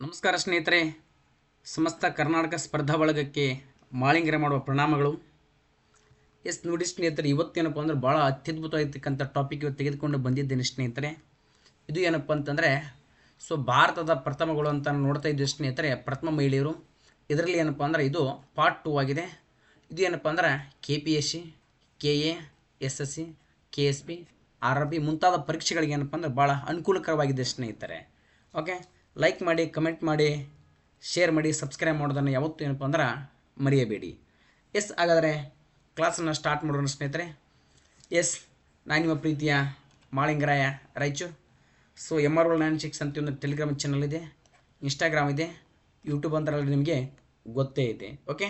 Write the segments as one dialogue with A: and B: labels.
A: ನಮಸ್ಕಾರ ಸ್ನೇಹಿತರೆ. ಸಮಸ್ತ ಕರ್ನಾಟಕ ಸ್ಪರ್ಧಾ ಬಳಗಕ್ಕೆ ಮಾಳಿಂಗರ ಮಾಡುವ ಪ್ರಣಾಮಗಳು. ಎಸ್, ನೋಡಿ ಸ್ನೇಹಿತರೆ ಇವತ್ತೇನಪ್ಪ ಅಂದ್ರೆ ಭಾಳ ಅತ್ಯದ್ಭುತವಾಗಿರ್ತಕ್ಕಂಥ ಟಾಪಿಕ್ ಇವತ್ತು ತೆಗೆದುಕೊಂಡು ಬಂದಿದ್ದೇನೆ ಸ್ನೇಹಿತರೆ. ಇದು ಏನಪ್ಪ ಅಂತಂದರೆ, ಸೊ, ಭಾರತದ ಪ್ರಥಮಗಳು ಅಂತ ನೋಡ್ತಾ ಇದ್ದೀವಿ ಸ್ನೇಹಿತರೆ, ಪ್ರಥಮ ಮಹಿಳೆಯರು. ಇದರಲ್ಲಿ ಏನಪ್ಪ ಅಂದರೆ ಇದು ಪಾರ್ಟ್ ಟೂ ಆಗಿದೆ. ಇದು ಏನಪ್ಪ ಅಂದರೆ K P S C K A S S C K S P R R B ಮುಂತಾದ ಪರೀಕ್ಷೆಗಳಿಗೆ ಏನಪ್ಪ ಅಂದರೆ ಭಾಳ ಅನುಕೂಲಕರವಾಗಿದೆ ಸ್ನೇಹಿತರೆ. ಓಕೆ ಲೈಕ್ ಮಾಡಿ ಕಮೆಂಟ್ ಮಾಡಿ ಶೇರ್ ಮಾಡಿ ಸಬ್ಸ್ಕ್ರೈಬ್ ಮಾಡೋದನ್ನು ಯಾವತ್ತೂ ಏನಪ್ಪ ಅಂದ್ರೆ ಮರೆಯಬೇಡಿ. ಎಸ್ ಹಾಗಾದರೆ ಕ್ಲಾಸನ್ನು ಸ್ಟಾರ್ಟ್ ಮಾಡೋಣ ಸ್ನೇಹಿತರೆ. ಎಸ್ ನಾನು ನಿಮ್ಮ ಪ್ರೀತಿಯ Malingaraya Raichur so M R ಒಲ್ nine six ಅಂತ ಒಂದು ಟೆಲಿಗ್ರಾಮ್ ಚಾನಲ್ ಇದೆ. ಇನ್ಸ್ಟಾಗ್ರಾಮ್ ಇದೆ. ಯೂಟ್ಯೂಬ್ ಅಂತರಲ್ಲಿ ನಿಮಗೆ ಗೊತ್ತೇ ಇದೆ. ಓಕೆ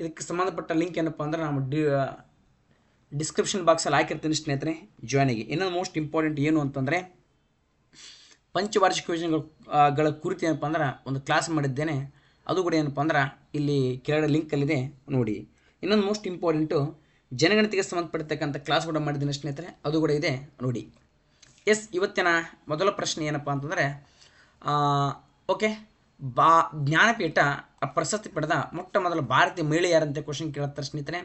A: ಇದಕ್ಕೆ ಸಂಬಂಧಪಟ್ಟ ಲಿಂಕ್ ಏನಪ್ಪ ಅಂದ್ರೆ ನಾವು ಡಿ ಡಿಸ್ಕ್ರಿಪ್ಷನ್ ಬಾಕ್ಸಲ್ಲಿ ಹಾಕಿರ್ತೀನಿ ಸ್ನೇಹಿತರೆ. ಜಾಯ್ನಿಗೆ ಇನ್ನೊಂದು ಮೋಸ್ಟ್ ಇಂಪಾರ್ಟೆಂಟ್ ಏನು ಅಂತಂದರೆ ಪಂಚವಾರ್ಷಿಕ ಯೋಜನೆಗಳ ಗಳ ಕುರಿತು ಏನಪ್ಪ ಅಂದ್ರೆ ಒಂದು ಕ್ಲಾಸ್ ಮಾಡಿದ್ದೇನೆ. ಅದು ಕೂಡ ಏನಪ್ಪ ಅಂದ್ರೆ ಇಲ್ಲಿ ಕೆಳಗಡೆ ಲಿಂಕಲ್ಲಿದೆ ನೋಡಿ. ಇನ್ನೊಂದು ಮೋಸ್ಟ್ ಇಂಪಾರ್ಟೆಂಟು ಜನಗಣತಿಗೆ ಸಂಬಂಧಪಟ್ಟಿರ್ತಕ್ಕಂಥ ಕ್ಲಾಸ್ ಕೂಡ ಮಾಡಿದ್ದೀನಿ ಸ್ನೇಹಿತರೆ, ಅದು ಕೂಡ ಇದೆ, ನೋಡಿ. ಎಸ್, ಇವತ್ತಿನ ಮೊದಲ ಪ್ರಶ್ನೆ ಏನಪ್ಪ ಅಂತಂದರೆ ಓಕೆ ಬಾ, ಜ್ಞಾನಪೀಠ ಪ್ರಶಸ್ತಿ ಪಡೆದ ಮೊಟ್ಟ ಮೊದಲ ಭಾರತೀಯ ಮಹಿಳೆ ಯಾರಂತೆ ಕ್ವಶನ್ ಕೇಳುತ್ತಾರೆ ಸ್ನೇಹಿತರೆ.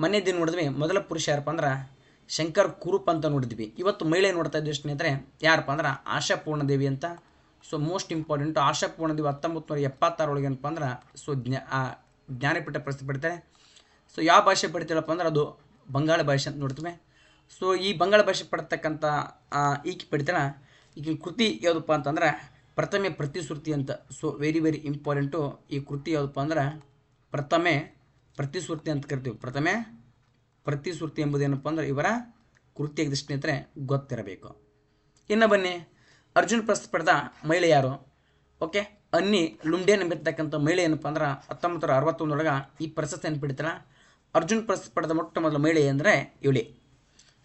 A: ಮೊನ್ನೆ ದಿನ ನೋಡಿದ್ವಿ, ಮೊದಲ ಪುರುಷ ಯಾರಪ್ಪ ಅಂದ್ರೆ ಶಂಕರ್ ಕುರುಪ್ ಅಂತ ನೋಡಿದ್ವಿ. ಇವತ್ತು ಮಹಿಳೆ ನೋಡ್ತಾ ಇದ್ದೀವಿ ಸ್ನೇಹಿತರೆ. ಯಾರಪ್ಪ ಅಂದ್ರೆ ಆಶಾಪೂರ್ಣ ಪೂರ್ಣದೇವಿ ಅಂತ. So most important Asha Purnadevi ಹತ್ತೊಂಬತ್ತು ನೂರ ಎಪ್ಪತ್ತಾರೊಳಗೆ ಏನಪ್ಪ ಅಂದ್ರೆ ಸೊ ಜ್ಞಾ ಜ್ಞಾನಪೀಠ ಪ್ರಶಸ್ತಿ ಪಡಿತಾರೆ. ಸೊ ಯಾವ ಭಾಷೆ ಪಡಿತೀರಪ್ಪ ಅಂದ್ರೆ, ಅದು ಬಂಗಾಳ ಭಾಷೆ ಅಂತ ನೋಡ್ತೀವಿ. ಸೊ ಈ ಬಂಗಾಳ ಭಾಷೆ ಪಡ್ತಕ್ಕಂಥ ಈಕೆ ಪಡಿತಾಳ. ಈಗಿನ ಕೃತಿ ಯಾವುದಪ್ಪ ಅಂತಂದ್ರೆ, ಪ್ರಥಮೆ ಪ್ರತಿಶ್ರುತಿ ಅಂತ. ಸೊ ವೆರಿ ವೆರಿ ಇಂಪಾರ್ಟೆಂಟು ಈ ಕೃತಿ ಯಾವುದಪ್ಪ ಅಂದ್ರೆ, ಪ್ರಥಮೆ ಪ್ರತಿಶ್ರುತಿ ಅಂತ ಕರಿತೀವಿ. ಪ್ರಥಮೆ ಪ್ರತಿಶ್ರುತಿ ಎಂಬುದೇನಪ್ಪ ಅಂದ್ರೆ ಇವರ ಕೃತಿಯಾಗಿದೆ ಸ್ನೇಹಿತರೆ ಗೊತ್ತಿರಬೇಕು. ಇನ್ನು ಬನ್ನಿ, ಅರ್ಜುನ್ ಪ್ರಶಸ್ತಿ ಪಡೆದ ಮಹಿಳೆ ಯಾರು? ಓಕೆ, ಅನ್ನಿ ಲುಂಡೆ ನಂಬಿರ್ತಕ್ಕಂಥ ಮಹಿಳೆ ಏನಪ್ಪ ಅಂದ್ರೆ ಹತ್ತೊಂಬತ್ತು ನೂರ ಅರವತ್ತೊಂದರೊಳಗೆ ಈ ಪ್ರಶಸ್ತಿಯನ್ನು ಬಿಡ್ತಾರೆ ಅರ್ಜುನ್ ಪ್ರಶಸ್ತಿ ಪಡೆದ ಮೊಟ್ಟ ಮೊದಲ ಮಹಿಳೆ ಅಂದರೆ ಇವಳಿ.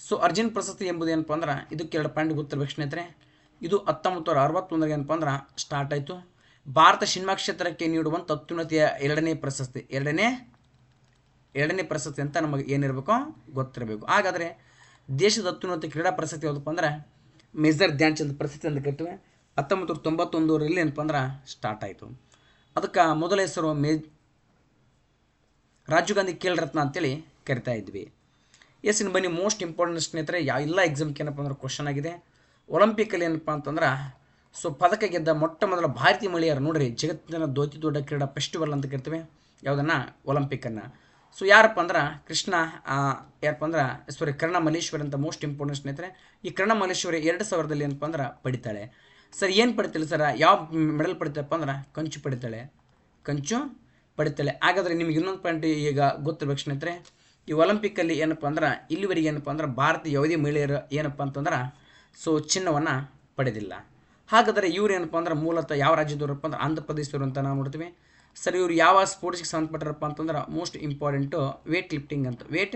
A: ಸೊ ಅರ್ಜುನ್ ಪ್ರಶಸ್ತಿ ಎಂಬುದು ಏನಪ್ಪ ಅಂದ್ರೆ ಇದಕ್ಕೆ ಎರಡು ಪಾಯಿಂಟ್ ಗೊತ್ತಿರಬೇಕು ಸ್ನೇಹಿತರೆ ಇದು ಹತ್ತೊಂಬತ್ತು ನೂರ ಅರವತ್ತೊಂದರಿಗೆ ಏನಪ್ಪ ಅಂದ್ರೆ ಸ್ಟಾರ್ಟ್ ಆಯಿತು. ಭಾರತ ಸಿನಿಮಾ ಕ್ಷೇತ್ರಕ್ಕೆ ನೀಡುವಂಥ ಅತ್ಯುನ್ನತಿಯ ಎರಡನೇ ಪ್ರಶಸ್ತಿ, ಎರಡನೇ ಎರಡನೇ ಪ್ರಶಸ್ತಿ ಅಂತ ನಮಗೆ ಏನಿರಬೇಕು ಗೊತ್ತಿರಬೇಕು. ಹಾಗಾದರೆ ದೇಶದ ಅತ್ಯುನ್ನತ ಕ್ರೀಡಾ ಪ್ರಶಸ್ತಿ ಯಾವುದಪ್ಪ ಅಂದ್ರೆ ಮೇಜರ್ ಧ್ಯಾನ್ ಚಂದ್ ಪ್ರಶಸ್ತಿ ಅಂತ ಕರಿತೀವಿ ಹತ್ತೊಂಬತ್ತು ನೂರ ತೊಂಬತ್ತೊಂದರಲ್ಲಿ ಏನಪ್ಪ ಅಂದ್ರೆ ಸ್ಟಾರ್ಟ್ ಆಯಿತು. ಅದಕ್ಕೆ ಮೊದಲ ಹೆಸರು ಮೇ ರಾಜೀವ್ ಗಾಂಧಿ ಖೇಲ್ ರತ್ನ ಅಂತೇಳಿ ಕರಿತಾ ಇದ್ವಿ. ಎಸ್ ಇನ್ ಬನ್ನಿ ಮೋಸ್ಟ್ ಇಂಪಾರ್ಟೆಂಟ್ ಸ್ನೇಹಿತರೆ ಯಾವ ಎಲ್ಲ ಎಕ್ಸಾಮ್ಗೆ ಏನಪ್ಪ ಅಂದ್ರೆ ಕ್ವಶನ್ ಆಗಿದೆ. ಒಲಿಂಪಿಕಲ್ಲಿ ಏನಪ್ಪ ಅಂತಂದ್ರೆ ಸೊ ಪದಕ ಗೆದ್ದ ಮೊಟ್ಟ ಮೊದಲ ಭಾರತೀಯ ಮಹಿಳೆಯರು ನೋಡ್ರಿ, ಜಗತ್ತಿನ ದೊಡ್ಡ ದೊಡ್ಡ ಕ್ರೀಡಾ ಫೆಸ್ಟಿವಲ್ ಅಂತ ಕರಿತೀವಿ. ಯಾವುದನ್ನು? ಒಲಿಂಪಿಕ್ಕನ್ನು ಸೊ ಯಾರಪ್ಪ ಅಂದ್ರೆ, ಕೃಷ್ಣ ಯಾರಪ್ಪ ಅಂದ್ರೆ ಸಾರಿ ಕರ್ಣ ಮಲ್ಲೇಶ್ವರಿ ಅಂತ ಮೋಸ್ಟ್ ಇಂಪಾರ್ಟೆಂಟ್ ಸ್ನೇಹಿತರೆ, ಈ ಕರ್ಣ ಮಲ್ಲೇಶ್ವರಿ ಎರಡು ಸಾವಿರದಲ್ಲಿ ಏನಪ್ಪ ಅಂದ್ರೆ ಪಡಿತಾಳೆ. ಸರ್, ಏನು ಪಡಿತಾಳೆ ಸರ್? ಯಾವ ಮೆಡಲ್ ಪಡಿತಪ್ಪ ಅಂದ್ರೆ, ಕಂಚು ಪಡಿತಾಳೆ. ಕಂಚು ಪಡಿತಾಳೆ. ಹಾಗಾದರೆ ನಿಮ್ಗೆ ಇನ್ನೊಂದು ಪಾಯಿಂಟ್ ಈಗ ಗೊತ್ತಿರ್ಬೇಕು ಸ್ನೇಹಿತರೆ, ಈ ಒಲಿಂಪಿಕ್ಕಲ್ಲಿ ಏನಪ್ಪ ಅಂದ್ರೆ, ಇಲ್ಲಿವರೆಗೆ ಏನಪ್ಪ ಅಂದ್ರೆ ಭಾರತ ಯಾವುದೇ ಮಹಿಳೆಯರು ಏನಪ್ಪ ಅಂತಂದ್ರೆ ಸೊ ಚಿನ್ನವನ್ನು ಪಡೆದಿಲ್ಲ. ಹಾಗಾದರೆ ಇವ್ರು ಏನಪ್ಪ ಅಂದ್ರೆ ಮೂಲತಃ ಯಾವ ರಾಜ್ಯದವರಪ್ಪ ಅಂದ್ರೆ ಆಂಧ್ರ ಪ್ರದೇಶದವರು ಅಂತ ನಾವು ನೋಡ್ತೀವಿ. ಸರ್, ಇವರು ಯಾವ ಸ್ಪೋರ್ಟ್ಸ್ಗೆ ಸಂಬಂಧಪಟ್ಟರಪ್ಪ ಅಂತಂದ್ರೆ ಮೋಸ್ಟ್ ಇಂಪಾರ್ಟೆಂಟು ವೇಟ್ ಲಿಫ್ಟಿಂಗ್ ಅಂತ. ವೇಟ್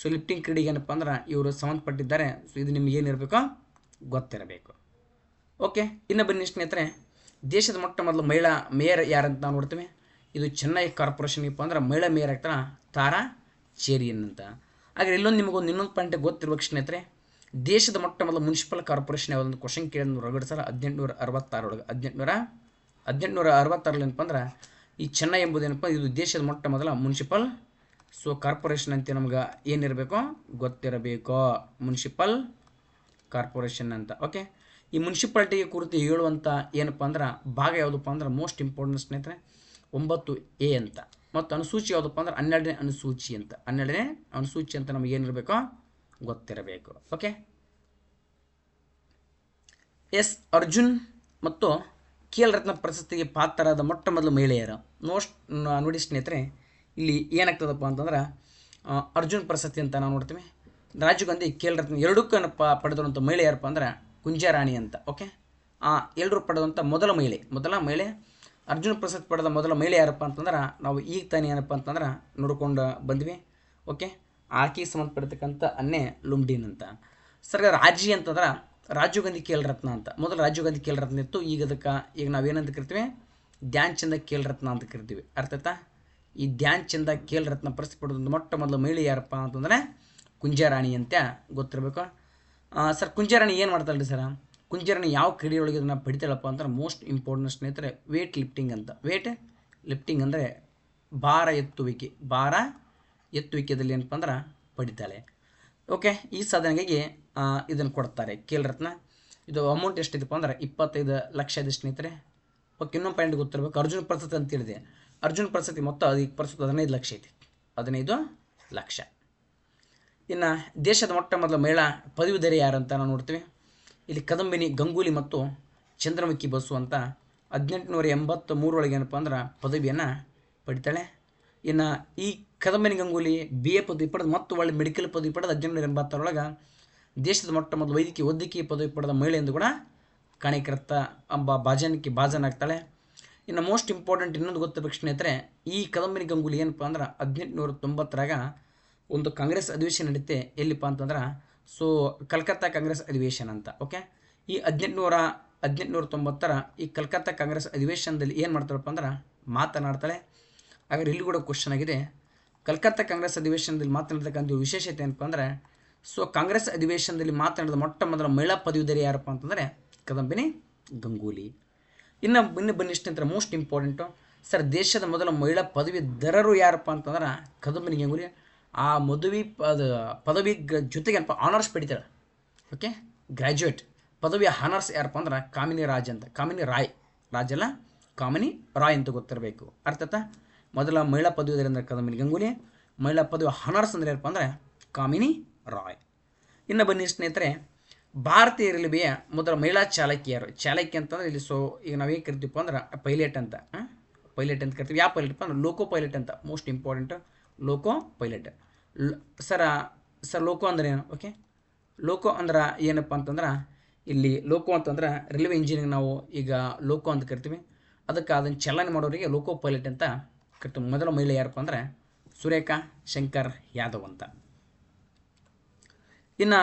A: ಸೊ ಲಿಫ್ಟಿಂಗ್ ಕ್ರೀಡೆಗೆ ಏನಪ್ಪ ಅಂದ್ರೆ ಇವರು ಸಂಬಂಧಪಟ್ಟಿದ್ದಾರೆ. ಸೊ ಇದು ನಿಮ್ಗೆ ಏನಿರಬೇಕು ಗೊತ್ತಿರಬೇಕು. ಓಕೆ ಇನ್ನು ಬನ್ನಿ ಸ್ನೇಹಿತರೆ. ದೇಶದ ಮೊಟ್ಟ ಮೊದಲು ಮಹಿಳಾ ಮೇಯರ್ ಯಾರಂತ ನಾವು ನೋಡ್ತೀವಿ. ಇದು ಚೆನ್ನೈ ಕಾರ್ಪೊರೇಷನ್ ಇಪ್ಪ ಅಂದ್ರೆ ಮಹಿಳಾ ಮೇಯರ್ ಆಗ್ತಾರ ತಾರಾ ಚೇರಿಯನ್ ಅಂತ. ಆದರೆ ಇಲ್ಲೊಂದು ನಿಮಗೊಂದು ಇನ್ನೊಂದು ಪಾಯಿಂಟ್ ಗೊತ್ತಿರ್ಬೇಕು ಸ್ನೇಹಿತರೆ. ದೇಶದ ಮೊಟ್ಟ ಮೊದಲು ಮುನ್ಸಿಪಲ್ ಕಾರ್ಪೊರೇಷನ್ ಯಾವುದೊಂದು ಕ್ವಶನ್ ಕೇಳಿದ್ರು ಹೊರಗಡೆ ಸರ್ ಹದಿನೆಂಟುನೂರ ಅರವತ್ತಾರೊಳಗೆ. ಹದಿನೆಂಟುನೂರ ಹದಿನೆಂಟುನೂರ ಅರವತ್ತಾರಲ್ಲಿ ಏನಪ್ಪ ಅಂದ್ರೆ ಈ ಚೆನ್ನೈ ಎಂಬುದೇನಪ್ಪ? ಇದು ದೇಶದ ಮೊಟ್ಟ ಮೊದಲ ಮುನ್ಸಿಪಲ್. ಸೊ ಕಾರ್ಪೊರೇಷನ್ ಅಂತ ನಮ್ಗೆ ಏನಿರಬೇಕು ಗೊತ್ತಿರಬೇಕು. ಮುನ್ಸಿಪಲ್ ಕಾರ್ಪೊರೇಷನ್ ಅಂತ. ಓಕೆ ಈ ಮುನ್ಸಿಪಾಲ್ಟಿಗೆ ಕುರಿತು ಹೇಳುವಂಥ ಏನಪ್ಪ ಅಂದ್ರೆ, ಭಾಗ ಯಾವುದಪ್ಪ ಅಂದ್ರೆ ಮೋಸ್ಟ್ ಇಂಪಾರ್ಟೆಂಟ್ ಸ್ನೇಹಿತರೆ, ಒಂಬತ್ತು ಎ ಅಂತ. ಮತ್ತು ಅನುಸೂಚಿ ಯಾವುದಪ್ಪ ಅಂದ್ರೆ, ಹನ್ನೆರಡನೇ ಅನುಸೂಚಿ ಅಂತ. ಹನ್ನೆರಡನೇ ಅನುಸೂಚಿ ಅಂತ ನಮಗೆ ಏನಿರಬೇಕು ಗೊತ್ತಿರಬೇಕು. ಓಕೆ ಎಸ್ ಅರ್ಜುನ್ ಮತ್ತು ರತ್ನ ಪ್ರಶಸ್ತಿಗೆ ಪಾತ್ರರಾದ ಮೊಟ್ಟ ಮೊದಲು ಮಹಿಳೆಯರು. ನೋಸ್ಟ್ ನೋಡಿ ಸ್ನೇಹಿತರೆ, ಇಲ್ಲಿ ಏನಾಗ್ತದಪ್ಪ ಅಂತಂದ್ರೆ ಅರ್ಜುನ್ ಪ್ರಶಸ್ತಿ ಅಂತ ನಾವು ನೋಡ್ತೀವಿ. ರಾಜೀವ್ ಗಾಂಧಿ ರತ್ನ ಎರಡಕ್ಕೂ ಪ ಪಡೆದಂಥ ಮಹಿಳೆ ಯಾರಪ್ಪ ಅಂದ್ರೆ ಕುಂಜಾರಾಣಿ ಅಂತ, ಓಕೆ? ಆ ಎಲ್ಲರೂ ಪಡೆದಂಥ ಮೊದಲ ಮಹಿಳೆ. ಮೊದಲ ಮಹಿಳೆ, ಅರ್ಜುನ್ ಪ್ರಶಸ್ತಿ ಪಡೆದ ಮೊದಲ ಮಹಿಳೆ ಯಾರಪ್ಪ ಅಂತಂದ್ರೆ, ನಾವು ಈಗ ತಾನೇ ಏನಪ್ಪ ಅಂತಂದ್ರೆ ನೋಡ್ಕೊಂಡು ಬಂದ್ವಿ, ಓಕೆ? ಆಕೆಗೆ ಸಂಬಂಧಪಡ್ತಕ್ಕಂಥ ಅನ್ನೇ ಲುಮ್ಡಿನ್ ಅಂತ. ಸರ್, ರಾಜಿ ಅಂತಂದ್ರೆ ರಾಜೀವ್ ಗಾಂಧಿ ಖೇಲ್ ರತ್ನ ಅಂತ. ಮೊದಲು ರಾಜೀವ್ ಗಾಂಧಿ ಖೇಲ್ ರತ್ನ ಇತ್ತು, ಈಗ ಅದಕ್ಕೆ, ಈಗ ನಾವೇನಂತ ಕರಿತೀವಿ? ಧ್ಯಾನ್ ಚಂದ ಖೇಲ್ ರತ್ನ ಅಂತ ಕರಿತೀವಿ. ಅರ್ಥ ಆಯ್ತಾ? ಈ ಧ್ಯಾನ್ ಚಂದ ಖೇಲ್ ರತ್ನ ಪಡೆದ ಮೊಟ್ಟ ಮೊದಲು ಮಹಿಳೆ ಯಾರಪ್ಪ ಅಂತಂದರೆ ಕುಂಜಾರಾಣಿ ಅಂತ ಗೊತ್ತಿರಬೇಕು. ಸರ್, ಕುಂಜಾರಾಣಿ ಏನು ಮಾಡ್ತಾಳೆ ರೀ ಸರ್? ಕುಂಜಾರಾಣಿ ಯಾವ ಕ್ರೀಡೆಯೊಳಗೆ ಇದನ್ನು ಪಡಿತಾಳಪ್ಪ ಅಂದ್ರೆ ಮೋಸ್ಟ್ ಇಂಪಾರ್ಟೆಂಟ್ ಸ್ನೇಹಿತರೆ ವೇಟ್ ಲಿಫ್ಟಿಂಗ್ ಅಂತ. ವೇಟ್ ಲಿಫ್ಟಿಂಗ್ ಅಂದರೆ ಭಾರ ಎತ್ತುವಿಕೆ. ಭಾರ ಎತ್ತುವಿಕೆದಲ್ಲಿ ಏನಪ್ಪ ಅಂದ್ರೆ ಪಡಿತಾಳೆ ಓಕೆ ಈ ಸಾಧನೆಗಾಗಿ ಇದನ್ನು ಕೊಡ್ತಾರೆ. ಖೇಲ್ ರತ್ನ, ಇದು ಅಮೌಂಟ್ ಎಷ್ಟಿದೆಪ್ಪ ಅಂದ್ರೆ ಇಪ್ಪತ್ತೈದು ಲಕ್ಷ ಇದೆ ಸ್ನೇಹಿತರೆ. ಓಕೆ ಇನ್ನೊಂದು ಪಾಯಿಂಟ್ ಗೊತ್ತಿರಬೇಕು. ಅರ್ಜುನ್ ಪ್ರಸತಿ ಅಂತ ಹೇಳಿದೆ. ಅರ್ಜುನ್ ಪ್ರಸತಿ ಮೊತ್ತ ಅದಕ್ಕೆ ಪ್ರಸ್ತುತ ಹದಿನೈದು ಲಕ್ಷ ಐತಿ. ಹದಿನೈದು ಲಕ್ಷ. ಇನ್ನು ದೇಶದ ಮೊಟ್ಟ ಮೊದಲ ಮಹಿಳಾ ಪದವೀಧರೆ ಯಾರಂತ ನಾವು ನೋಡ್ತೀವಿ. ಇಲ್ಲಿ ಕದಂಬಿನಿ, ಗಂಗೂಲಿ ಮತ್ತು ಚಂದ್ರಮುಖಿ ಬಸ್ಸು ಅಂತ ಹದಿನೆಂಟುನೂರ ಎಂಬತ್ತ ಮೂರೊಳಗೆ ಏನಪ್ಪ ಅಂದ್ರೆ ಪದವಿಯನ್ನು ಪಡಿತಾಳೆ. ಇನ್ನು ಈ ಕದಂಬಿನಿ, ಗಂಗೂಲಿ ಬಿ ಎ ಪದವಿ ಪಡೆದು ಮತ್ತು ಒಳ್ಳೆ ಮೆಡಿಕಲ್ ಪದವಿ ಪಡೆದು ಹದಿನೆಂಟುನೂರ ಎಂಬತ್ತರೊಳಗೆ ದೇಶದ ಮೊಟ್ಟ ಮೊದಲು ವೈದ್ಯಕೀಯ ವೈದ್ಯಕೀಯ ಪದವಿ ಪಡೆದ ಮಹಿಳೆ ಎಂದು ಕೂಡ ಕಾಣಿಕರ್ತ ಎಂಬ ಭಾಜನಕ್ಕೆ ಭಾಜನಾಗ್ತಾಳೆ ಇನ್ನು ಮೋಸ್ಟ್ ಇಂಪಾರ್ಟೆಂಟ್ ಇನ್ನೊಂದು ಗೊತ್ತಿರಬೇಕು ಸ್ನೇಹಿತರೆ ಈ ಕದಂಬಿನಿ ಗಂಗೂಲಿ ಏನಪ್ಪ ಅಂದ್ರೆ ಹದಿನೆಂಟುನೂರ ತೊಂಬತ್ತರಾಗ ಒಂದು ಕಾಂಗ್ರೆಸ್ ಅಧಿವೇಶನ ನಡೀತೆ. ಎಲ್ಲಿಪ್ಪ ಅಂತಂದ್ರೆ, ಸೊ ಕಲ್ಕತ್ತಾ ಕಾಂಗ್ರೆಸ್ ಅಧಿವೇಶನ ಅಂತ ಓಕೆ ಈ ಹದಿನೆಂಟುನೂರ ಹದಿನೆಂಟುನೂರ ತೊಂಬತ್ತರ ಈ ಕಲ್ಕತ್ತಾ ಕಾಂಗ್ರೆಸ್ ಅಧಿವೇಶನದಲ್ಲಿ ಏನು ಮಾಡ್ತಾರಪ್ಪ ಅಂದ್ರೆ ಮಾತನಾಡ್ತಾಳೆ. ಹಾಗಾದ್ರೆ ಇಲ್ಲಿ ಕೂಡ ಕ್ವಶನ್ ಆಗಿದೆ. ಕಲ್ಕತ್ತಾ ಕಾಂಗ್ರೆಸ್ ಅಧಿವೇಶನದಲ್ಲಿ ಮಾತನಾಡ್ತಕ್ಕಂಥ ವಿಶೇಷತೆ ಏನಪ್ಪ ಅಂದರೆ ಸೊ ಕಾಂಗ್ರೆಸ್ ಅಧಿವೇಶನದಲ್ಲಿ ಮಾತನಾಡಿದ ಮೊಟ್ಟ ಮೊದಲ ಮಹಿಳಾ ಪದವೀಧರೆ ಯಾರಪ್ಪ ಅಂತಂದರೆ ಕದಂಬಿನಿ ಗಂಗೂಲಿ. ಇನ್ನು ಇನ್ನು ಬನ್ನಿಷ್ಟು ನಂತರ ಮೋಸ್ಟ್ ಇಂಪಾರ್ಟೆಂಟು ಸರ್, ದೇಶದ ಮೊದಲ ಮಹಿಳಾ ಪದವೀಧರರು ಯಾರಪ್ಪ ಅಂತಂದ್ರೆ ಕದಂಬಿನಿ ಗಂಗೂಲಿ. ಆ ಮದುವೆ ಪದ ಪದವಿ ಜೊತೆಗೆ ಆನರ್ಸ್ ಪಡಿತಾಳೆ. ಓಕೆ ಗ್ರ್ಯಾಜುಯೇಟ್ ಪದವಿ ಹಾನರ್ಸ್ ಯಾರಪ್ಪ ಅಂದ್ರೆ ಕಾಮಿನಿ ರಾಜ್ ಅಂತ. ಕಾಮಿನಿ ರಾಯ್. ರಾಜಲ್ಲ ಕಾಮಿನಿ ರಾಯ್ ಅಂತ ಗೊತ್ತಿರಬೇಕು. ಅರ್ಥತ ಮೊದಲ ಮಹಿಳಾ ಪದವೀಧರ ಅಂದರೆ ಕದಂಬಿನಿ ಗಂಗೂಲಿ. ಮಹಿಳಾ ಪದವಿ ಹಾನರ್ಸ್ ಅಂದರೆ ಯಾರಪ್ಪ ಅಂದರೆ ಕಾಮಿನಿ ರಾಯ್. ಇನ್ನು ಬನ್ನಿ ಸ್ನೇಹಿತರೆ, ಭಾರತೀಯ ರೈಲ್ವೆಯ ಮೊದಲ ಮಹಿಳಾ ಚಾಲಕಿಯರು. ಚಾಲಕಿ ಅಂತಂದ್ರೆ ಇಲ್ಲಿ ಸೊ, ಈಗ ನಾವೇನು ಕರಿತೀವಪ್ಪ ಅಂದ್ರೆ ಪೈಲಟ್ ಅಂತ ಪೈಲಟ್ ಅಂತ ಕರಿತೀವಿ. ಯಾವ ಪೈಲಟ್ ಅಂದ್ರೆ ಲೋಕೋ ಪೈಲಟ್ ಅಂತ. Most important loco pilot. Sir, sir loco ಅಂದ್ರೆ ಏನು? ಓಕೆ ಲೋಕೋ ಅಂದ್ರೆ ಏನಪ್ಪ ಅಂತಂದ್ರೆ, ಇಲ್ಲಿ ಲೋಕೋ ಅಂತಂದ್ರೆ ರೈಲ್ವೆ ಇಂಜಿನಿಯರಿಂಗ್ ನಾವು ಈಗ ಲೋಕೋ ಅಂತ ಕರಿತೀವಿ. ಅದಕ್ಕೆ ಅದನ್ನು ಚಲನೆ ಮಾಡೋರಿಗೆ ಲೋಕೋ ಪೈಲಟ್ ಅಂತ ಕರಿತೀವಿ. ಮೊದಲ ಮಹಿಳೆ ಯಾರಪ್ಪ ಅಂದರೆ ಸುರೇಖಾ ಶಂಕರ್ ಯಾದವ್ ಅಂತ. ಇನ್ನು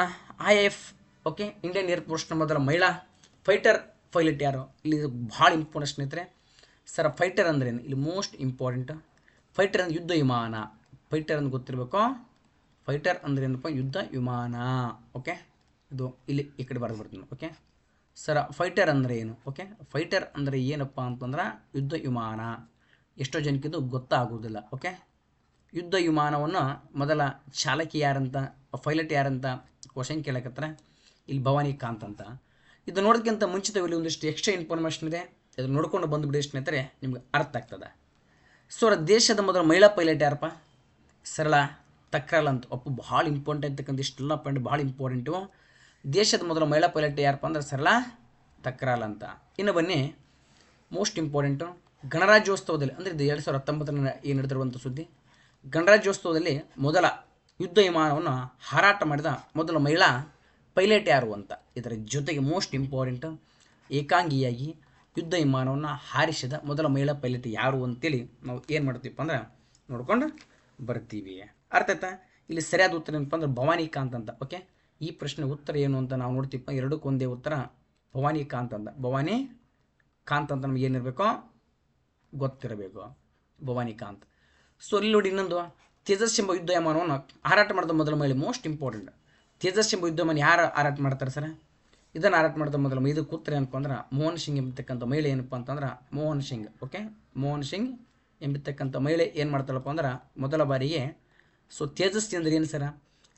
A: ಐ ಎಫ್ ಓಕೆ ಇಂಡಿಯನ್ ಏರ್ಫೋರ್ಸ್ನ ಮೊದಲ ಮಹಿಳಾ ಫೈಟರ್ ಪೈಲಟ್ ಯಾರು? ಇಲ್ಲಿ ಭಾಳ ಇಂಪಾರ್ಟೆಂಟ್ ಸ್ನೇಹಿತರೆ. ಸರ್ ಫೈಟರ್ ಅಂದ್ರೇನು ಇಲ್ಲಿ ಮೋಸ್ಟ್ ಇಂಪಾರ್ಟೆಂಟ್ ಫೈಟರ್ ಅಂದ್ರೆ ಯುದ್ಧ ವಿಮಾನ. ಫೈಟರ್ ಅಂತ ಗೊತ್ತಿರಬೇಕು? ಫೈಟರ್ ಅಂದ್ರೆ ಏನಪ್ಪ? ಯುದ್ಧ ವಿಮಾನ ಓಕೆ ಇದು ಇಲ್ಲಿ ಈ ಕಡೆ ಬರೆದು ಬರ್ತೀನಿ ಓಕೆ ಸರ್ ಫೈಟರ್ ಅಂದರೆ ಏನು? ಓಕೆ ಫೈಟರ್ ಅಂದರೆ ಏನಪ್ಪ ಅಂತಂದ್ರೆ ಯುದ್ಧ ವಿಮಾನ. ಎಷ್ಟೋ ಜನಕ್ಕೆ ಇದು ಗೊತ್ತಾಗೋದಿಲ್ಲ ಓಕೆ ಯುದ್ಧ ವಿಮಾನವನ್ನು ಮೊದಲ ಚಾಲಕಿ ಯಾರಂತ, ಪೈಲಟ್ ಯಾರಂತ ಕ್ವಶನ್ ಕೇಳಕತ್ತಾರೆ? ಇಲ್ಲಿ ಭವಾನಿ ಕಾಂತ್ ಅಂತ. ಇದು ನೋಡೋದಕ್ಕಿಂತ ಮುಂಚಿತವಾಗಿ ಒಂದಿಷ್ಟು ಎಕ್ಸ್ಟ್ರಾ ಇನ್ಫಾರ್ಮೇಷನ್ ಇದೆ. ಇದನ್ನು ನೋಡ್ಕೊಂಡು ಬಂದುಬಿಡಿ ಸ್ನೇಹಿತರೆ, ನಿಮ್ಗೆ ಅರ್ಥ ಆಗ್ತದೆ. ಸೊ ದೇಶದ ಮೊದಲ ಮಹಿಳಾ ಪೈಲಟ್ ಯಾರಪ್ಪ? ಸರಳ ತಕ್ರಾಲ್ ಅಂತ. ಒಪ್ಪು ಭಾಳ ಇಂಪಾರ್ಟೆಂಟ್ ಅಂತಕ್ಕಂಥ ಇಷ್ಟೆಲ್ಲ ಪಾಯಿಂಟ್ ಭಾಳ ಇಂಪಾರ್ಟೆಂಟು ದೇಶದ ಮೊದಲ ಮಹಿಳಾ ಪೈಲಟ್ ಯಾರಪ್ಪ ಅಂದ್ರೆ ಸರಳ ತಕ್ರಾಲ್ ಅಂತ. ಇನ್ನು ಬನ್ನಿ ಮೋಸ್ಟ್ ಇಂಪಾರ್ಟೆಂಟು ಗಣರಾಜ್ಯೋತ್ಸವದಲ್ಲಿ, ಅಂದರೆ ಇದು ಎರಡು ಸಾವಿರದ ಹತ್ತೊಂಬತ್ತರಲ್ಲಿ ಏನು ನಡೆದಿರುವಂಥ ಸುದ್ದಿ? ಗಣರಾಜ್ಯೋತ್ಸವದಲ್ಲಿ ಮೊದಲ ಯುದ್ಧ ವಿಮಾನವನ್ನು ಹಾರಾಟ ಮಾಡಿದ ಮೊದಲ ಮಹಿಳಾ ಪೈಲಟ್ ಯಾರು ಅಂತ. ಇದರ ಜೊತೆಗೆ ಮೋಸ್ಟ್ ಇಂಪಾರ್ಟೆಂಟ್ ಏಕಾಂಗಿಯಾಗಿ ಯುದ್ಧ ವಿಮಾನವನ್ನು ಹಾರಿಸಿದ ಮೊದಲ ಮಹಿಳಾ ಪೈಲಟ್ ಯಾರು ಅಂತೇಳಿ ನಾವು ಏನು ಮಾಡ್ತೀವಪ್ಪ ಅಂದ್ರೆ ನೋಡ್ಕೊಂಡು ಬರ್ತೀವಿ. ಅರ್ಥ ಆಯ್ತಾ? ಇಲ್ಲಿ ಸರಿಯಾದ ಉತ್ತರ ಏನಪ್ಪ ಅಂದ್ರೆ ಭವಾನಿಕಾಂತ್ ಅಂತ. ಓಕೆ ಈ ಪ್ರಶ್ನೆ ಉತ್ತರ ಏನು ಅಂತ ನಾವು ನೋಡ್ತೀವಪ್ಪ? ಎರಡಕ್ಕೂ ಒಂದೇ ಉತ್ತರ ಭವಾನಿಕಾಂತ್ ಅಂತ. ಭವಾನಿ ಕಾಂತ್ ಅಂತ ನಮ್ಗೆ ಏನಿರಬೇಕು ಗೊತ್ತಿರಬೇಕು. ಭವಾನಿ ಕಾಂತ್ ಸೊ ಇಲ್ಲಿ ನೋಡಿ ಇನ್ನೊಂದು ತೇಜಸ್ ಎಂಬ ಯುದ್ಧ ವಿಮಾನವನ್ನು ಹಾರಾಟ ಮಾಡಿದ ಮೊದಲ ಮಹಿಳೆ ಮೋಸ್ಟ್ ಇಂಪಾರ್ಟೆಂಟ್ ತೇಜಸ್ ಎಂಬ ಯುದ್ಧ ವಿಮಾನ ಯಾರು ಹಾರಾಟ ಮಾಡ್ತಾರೆ ಸರ್? ಇದನ್ನು ಹಾರಾಟ ಮಾಡಿದ ಮೊದಲ ಇದು ಕೂತ್ರೆ ಏನಪ್ಪ ಅಂದ್ರೆ ಮೋಹನ್ ಸಿಂಗ್ ಎಂಬತಕ್ಕಂಥ ಮಹಿಳೆ ಏನಪ್ಪ ಅಂತಂದ್ರೆ, ಮೋಹನ್ ಸಿಂಗ್ ಓಕೆ ಮೋಹನ್ ಸಿಂಗ್ ಎಂಬತಕ್ಕಂಥ ಮಹಿಳೆ ಏನು ಮಾಡ್ತಾಳಪ್ಪ ಅಂದ್ರೆ, ಮೊದಲ ಬಾರಿಗೆ ಸೊ ತೇಜಸ್ ಅಂದ್ರೆ ಏನು ಸರ?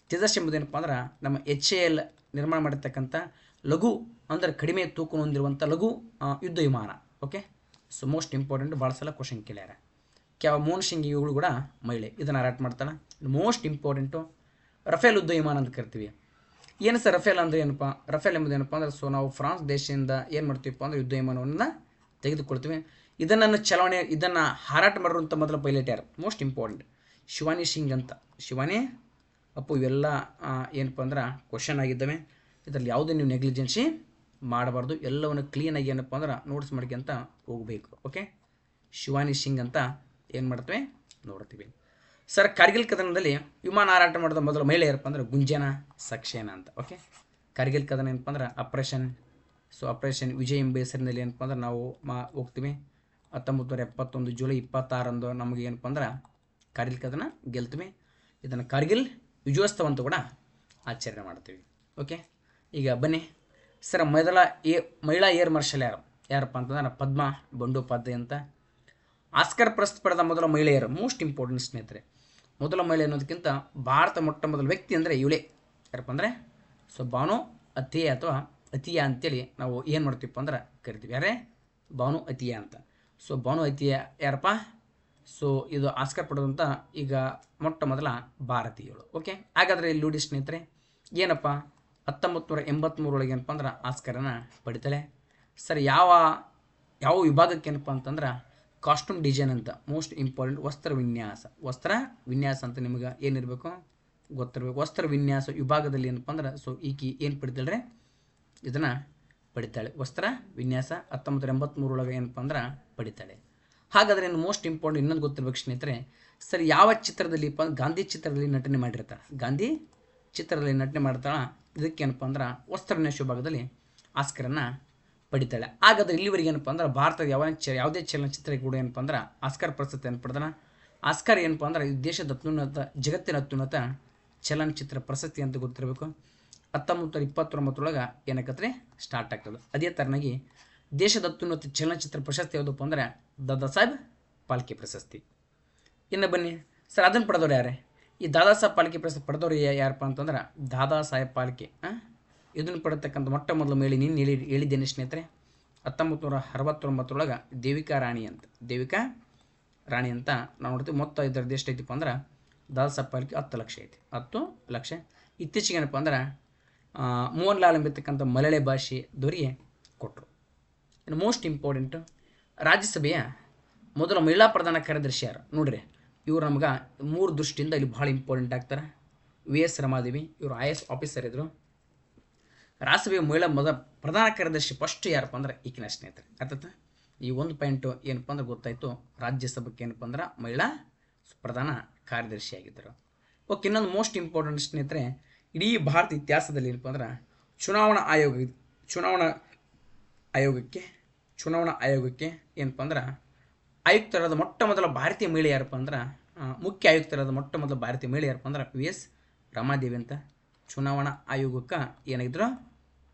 A: ತೇಜಸ್ ಎಂಬುದೇನಪ್ಪ ಅಂದ್ರೆ, ನಮ್ಮ ಎಚ್ ಎ ಎಲ್ ನಿರ್ಮಾಣ ಮಾಡಿರ್ತಕ್ಕಂಥ ಲಘು ಅಂದರೆ ಕಡಿಮೆ ತೂಕ ಹೊಂದಿರುವಂಥ ಲಘು ಯುದ್ಧ ವಿಮಾನ ಓಕೆ ಸೊ ಮೋಸ್ಟ್ ಇಂಪಾರ್ಟೆಂಟ್ ಭಾಳ ಸಲ ಕ್ವಶನ್ ಕೇಳ್ಯಾರ. ಕ್ಯಾವ ಮೂನ್ ಇವುಗಳು ಕೂಡ ಮಹಿಳೆ. ಇದನ್ನು ಹಾರಾಟ ಮಾಡ್ತಾಳೆ. ಮೋಸ್ಟ್ ಇಂಪಾರ್ಟೆಂಟು ರಫೇಲ್ ಯುದ್ಧ ವಿಮಾನ ಅಂತ ಕರಿತೀವಿ. ಏನು ಸರ್ ರಫೇಲ್ ಅಂದರೆ ಏನಪ್ಪ? ರಫೇಲ್ ಎಂಬುದು ಏನಪ್ಪ ಅಂದ್ರೆ ಸೊ ನಾವು ಫ್ರಾನ್ಸ್ ದೇಶದಿಂದ ಏನು ಮಾಡ್ತೀವಪ್ಪ ಅಂದ್ರೆ ಯುದ್ಧ ವಿಮಾನವನ್ನು ತೆಗೆದುಕೊಳ್ತೀವಿ. ಇದನ್ನು ಚಲಾವಣೆ, ಇದನ್ನು ಹಾರಾಟ ಮಾಡಿರುವಂಥ ಮೊದಲ ಪೈಲಟ್ ಯಾರು? ಮೋಸ್ಟ್ ಇಂಪಾರ್ಟೆಂಟ್ ಶಿವಾನಿ ಸಿಂಗ್ ಅಂತ. ಶಿವಾನಿ, ಅಪ್ಪು, ಇವೆಲ್ಲ ಏನಪ್ಪ ಅಂದ್ರೆ ಕ್ವಶನ್ ಆಗಿದ್ದಾವೆ. ಇದರಲ್ಲಿ ಯಾವುದೇ ನೀವು ನೆಗ್ಲಿಜೆನ್ಸಿ ಮಾಡಬಾರ್ದು. ಎಲ್ಲವನ್ನು ಕ್ಲೀನಾಗಿ ಏನಪ್ಪ ಅಂದ್ರೆ ನೋಟ್ಸ್ ಮಾಡ್ಕೊಂತ ಹೋಗಬೇಕು. ಓಕೆ ಶಿವಾನಿ ಸಿಂಗ್ ಅಂತ ಏನು ಮಾಡ್ತೇವೆ? ನೋಡ್ತೀವಿ. ಸರ್, ಕಾರ್ಗಿಲ್ ಕದನದಲ್ಲಿ ವಿಮಾನ ಹಾರಾಟ ಮಾಡಿದ ಮೊದಲ ಮಹಿಳೆ ಯಾರಪ್ಪ ಅಂದ್ರೆ ಗುಂಜನ ಸಕ್ಸೇನಾ ಅಂತ ಓಕೆ ಕಾರ್ಗಿಲ್ ಕದನ ಏನಪ್ಪ ಅಂದ್ರೆ ಆಪ್ರೇಷನ್ ಸೊ ಆಪ್ರೇಷನ್ ವಿಜಯ್ ಎಂಬ ಹೆಸರಿನಲ್ಲಿ ಏನಪ್ಪ ಅಂದ್ರೆ ನಾವು ಮಾ ಹೋಗ್ತೀವಿ. ಹತ್ತೊಂಬತ್ತು ನೂರ ಎಪ್ಪತ್ತೊಂದು ಜುಲೈ ಇಪ್ಪತ್ತಾರಂದು ನಮಗೆ ಏನಪ್ಪ ಅಂದ್ರೆ ಕಾರ್ಗಿಲ್ ಕದನ ಗೆಲ್ತೀವಿ. ಇದನ್ನು ಕಾರ್ಗಿಲ್ ವಿಜಯೋತ್ಸವ ಅಂತ ಕೂಡ ಆಚರಣೆ ಮಾಡ್ತೀವಿ ಓಕೆ ಈಗ ಬನ್ನಿ. ಸರ್, ಮೊದಲ ಏ ಮಹಿಳಾ ಏರ್ ಮಾರ್ಷಲ್ ಯಾರು? ಯಾರಪ್ಪ ಅಂತಂದ್ರೆ ಪದ್ಮ ಬಂಡೋಪಾಧ್ಯಾಯ ಅಂತ. ಆಸ್ಕರ್ ಪ್ರಶಸ್ತಿ ಪಡೆದ ಮೊದಲ ಮಹಿಳೆಯರು ಮೋಸ್ಟ್ ಇಂಪಾರ್ಟೆಂಟ್ ಸ್ನೇಹಿತರೆ. ಮೊದಲ ಮಹಿಳೆ ಅನ್ನೋದಕ್ಕಿಂತ ಭಾರತ ಮೊಟ್ಟ ಮೊದಲ ವ್ಯಕ್ತಿ ಅಂದರೆ ಇವಳೇ. ಯಾರಪ್ಪ ಅಂದರೆ? ಸೊ ಭಾನು ಅತಿಯ ಅಥವಾ ಅತಿಯ ಅಂತೇಳಿ ನಾವು ಏನು ಮಾಡ್ತೀವಪ್ಪ ಅಂದ್ರೆ ಕರಿತೀವಿ. ಯಾರೇ? ಭಾನು ಅತಿಯ ಅಂತ. ಸೊ ಭಾನು ಅತಿಯ ಯಾರಪ್ಪ? ಸೊ, ಇದು ಆಸ್ಕರ್ ಪಡೆದಂಥ ಈಗ ಮೊಟ್ಟ ಮೊದಲ ಭಾರತೀಯಳು. ಓಕೆ? ಹಾಗಾದರೆ ಇಲ್ಲಿ ನೋಡಿ ಸ್ನೇಹಿತರೆ, ಏನಪ್ಪ? ಹತ್ತೊಂಬತ್ತು ನೂರ ಎಂಬತ್ತ್ಮೂರೊಳಗೆ ಏನಪ್ಪ ಅಂದ್ರೆ ಆಸ್ಕರನ್ನು ಪಡಿತಾಳೆ. ಸರ್, ಯಾವ ಯಾವ ವಿಭಾಗಕ್ಕೆ ಏನಪ್ಪ ಅಂತಂದ್ರೆ ಕಾಸ್ಟ್ಯೂಮ್ ಡಿಸೈನ್ ಅಂತ, ಮೋಸ್ಟ್ ಇಂಪಾರ್ಟೆಂಟ್ ವಸ್ತ್ರ ವಿನ್ಯಾಸ. ವಸ್ತ್ರ ವಿನ್ಯಾಸ ಅಂತ ನಿಮಗೆ ಏನಿರಬೇಕು? ಗೊತ್ತಿರಬೇಕು. ವಸ್ತ್ರ ವಿನ್ಯಾಸ ವಿಭಾಗದಲ್ಲಿ ಏನಪ್ಪ ಅಂದ್ರೆ ಸೊ ಈಕಿ ಏನು ಪಡಿತಾಳೆ ಇದನ್ನು ಪಡಿತಾಳೆ. ವಸ್ತ್ರ ವಿನ್ಯಾಸ ಹತ್ತೊಂಬತ್ತು ಎಂಬತ್ತ್ಮೂರೊಳಗೆ ಏನಪ್ಪ ಅಂದ್ರೆ ಪಡಿತಾಳೆ. ಹಾಗಾದರೆ ಇನ್ನು ಮೋಸ್ಟ್ ಇಂಪಾರ್ಟೆಂಟ್ ಇನ್ನೊಂದು ಗೊತ್ತಿರಬೇಕು ಸ್ನೇಹಿತರೆ, ಸರ್ ಯಾವ ಚಿತ್ರದಲ್ಲಿ ಇಪ್ಪ ಗಾಂಧಿ ಚಿತ್ರದಲ್ಲಿ ನಟನೆ ಮಾಡಿರ್ತಾಳೆ? ಗಾಂಧಿ ಚಿತ್ರದಲ್ಲಿ ನಟನೆ ಮಾಡ್ತಾಳೆ. ಇದಕ್ಕೇನಪ್ಪ ಅಂದ್ರೆ, ವಸ್ತ್ರ ವಿನ್ಯಾಸ ವಿಭಾಗದಲ್ಲಿ ಆಸ್ಕರನ್ನು ಪಡಿತಾಳೆ. ಹಾಗಾದ್ರೆ ಇಲ್ಲಿವರೆಗೆ ಏನಪ್ಪ ಅಂದ್ರೆ ಭಾರತದ ಯಾವ ಯಾವುದೇ ಚಲನಚಿತ್ರ ಕೂಡ ಏನಪ್ಪ ಅಂದ್ರೆ ಆಸ್ಕರ್ ಪ್ರಶಸ್ತಿ ಏನು ಪಡೆದಾನ? ಆಸ್ಕರ್ ಏನಪ್ಪ ಅಂದ್ರೆ ಈ ದೇಶದ ಅತ್ಯುನ್ನತ, ಜಗತ್ತಿನ ಅತ್ಯುನ್ನತ ಚಲನಚಿತ್ರ ಪ್ರಶಸ್ತಿ ಅಂತ ಗೊತ್ತಿರಬೇಕು. ಹತ್ತೊಂಬತ್ತು ಇಪ್ಪತ್ತೊಂಬತ್ತರೊಳಗೆ ಏನಕ್ಕೆ ಸ್ಟಾರ್ಟ್ ಆಗ್ತದೆ. ಅದೇ ಥರನಾಗಿ ದೇಶದ ಅತ್ಯುನ್ನತ ಚಲನಚಿತ್ರ ಪ್ರಶಸ್ತಿ ಯಾವುದಪ್ಪ ಅಂದರೆ ದಾದಾ ಸಾಹೇಬ್ ಪಾಲ್ಕೆ ಪ್ರಶಸ್ತಿ. ಇನ್ನು ಬನ್ನಿ ಸರ್ ಅದನ್ನು ಪಡೆದವ್ರು ಯಾರೇ? ಈ ದಾದಾ ಸಾಹೇಬ್ ಪಾಲ್ಕೆ ಪ್ರಶಸ್ತಿ ಪಡೆದವ್ರು ಯಾರಪ್ಪ ಅಂತಂದ್ರೆ ದಾದಾ ಸಾಹೇಬ್ ಪಾಲ್ಕೆ, ಆ? ಇದನ್ನು ಪಡತಕ್ಕಂಥ ಮೊಟ್ಟ ಮೊದಲು ಮೇಲೆ ನೀನು ಹೇಳಿ, ಹೇಳಿದ್ದೇನೆ ಸ್ನೇಹಿತರೆ. ಹತ್ತೊಂಬತ್ತು ನೂರ ಅರವತ್ತೊಂಬತ್ತರೊಳಗೆ ದೇವಿಕಾ ರಾಣಿ ಅಂತ. ದೇವಿಕಾ ರಾಣಿ ಅಂತ ನಾವು ನೋಡ್ತೀವಿ. ಮೊತ್ತ ಇದರದ್ದು ಎಷ್ಟು ಐತಿಪ್ಪ ಅಂದ್ರೆ ದಾದಾ ಅಲ್ಲಿ ಹತ್ತು ಲಕ್ಷ ಐತಿ. ಹತ್ತು ಲಕ್ಷ. ಇತ್ತೀಚೆಗೆ ಏನಪ್ಪ ಅಂದ್ರೆ ಮೋಹನ್ ಲಾಲ್ ಎಂಬಿರ್ತಕ್ಕಂಥ ಮಲಯಾಳಿ ಭಾಷೆ ದೊರಿಗೆ ಕೊಟ್ಟರು ಇನ್ನು ಮೋಸ್ಟ್ ಇಂಪಾರ್ಟೆಂಟು ರಾಜ್ಯಸಭೆಯ ಮೊದಲ ಮಹಿಳಾ ಪ್ರಧಾನ ಕಾರ್ಯದರ್ಶಿ ಯಾರು? ನೋಡ್ರಿ, ಇವರು ನಮ್ಗೆ ಮೂರು ದೃಷ್ಟಿಯಿಂದ ಇಲ್ಲಿ ಭಾಳ ಇಂಪಾರ್ಟೆಂಟ್ ಆಗ್ತಾರೆ. ವಿ ಎಸ್ ರಮಾದೇವಿ, ಇವರು ಐ ಎಸ್ ಆಫೀಸರ್ ಇದ್ದರು ರಾಜ್ಯಸಭೆಯ ಮಹಿಳಾ ಮೊದಲ ಪ್ರಧಾನ ಕಾರ್ಯದರ್ಶಿ ಫಸ್ಟ್ ಯಾರಪ್ಪ ಅಂದ್ರೆ ಈಕಿನ ಸ್ನೇಹಿತರೆ. ಅರ್ಥತ ಈ ಒಂದು ಪಾಯಿಂಟು ಏನಪ್ಪ ಅಂದ್ರೆ ಗೊತ್ತಾಯಿತು. ರಾಜ್ಯಸಭೆಗೆ ಏನಪ್ಪ ಅಂದ್ರೆ ಮಹಿಳಾ ಪ್ರಧಾನ ಕಾರ್ಯದರ್ಶಿ ಆಗಿದ್ದರು. ಓಕೆ ಇನ್ನೊಂದು ಮೋಸ್ಟ್ ಇಂಪಾರ್ಟೆಂಟ್ ಸ್ನೇಹಿತರೆ, ಇಡೀ ಭಾರತ ಇತಿಹಾಸದಲ್ಲಿ ಏನಪ್ಪ ಅಂದ್ರೆ ಚುನಾವಣಾ ಆಯೋಗ ಚುನಾವಣಾ ಆಯೋಗಕ್ಕೆ ಚುನಾವಣಾ ಆಯೋಗಕ್ಕೆ ಏನಪ್ಪ ಅಂದ್ರೆ ಆಯುಕ್ತರಾದ ಮೊಟ್ಟ ಮೊದಲ ಭಾರತೀಯ ಮಹಿಳೆ ಯಾರಪ್ಪ ಅಂದ್ರೆ ಮುಖ್ಯ ಆಯುಕ್ತರಾದ ಮೊಟ್ಟ ಮೊದಲ ಭಾರತೀಯ ಮಹಿಳೆ ಯಾರಪ್ಪ ಅಂದ್ರೆ ಪಿ ಎಸ್ ರಮಾದೇವಿ ಅಂತ. ಚುನಾವಣಾ ಆಯೋಗಕ್ಕೆ ಏನಾಗಿದ್ರು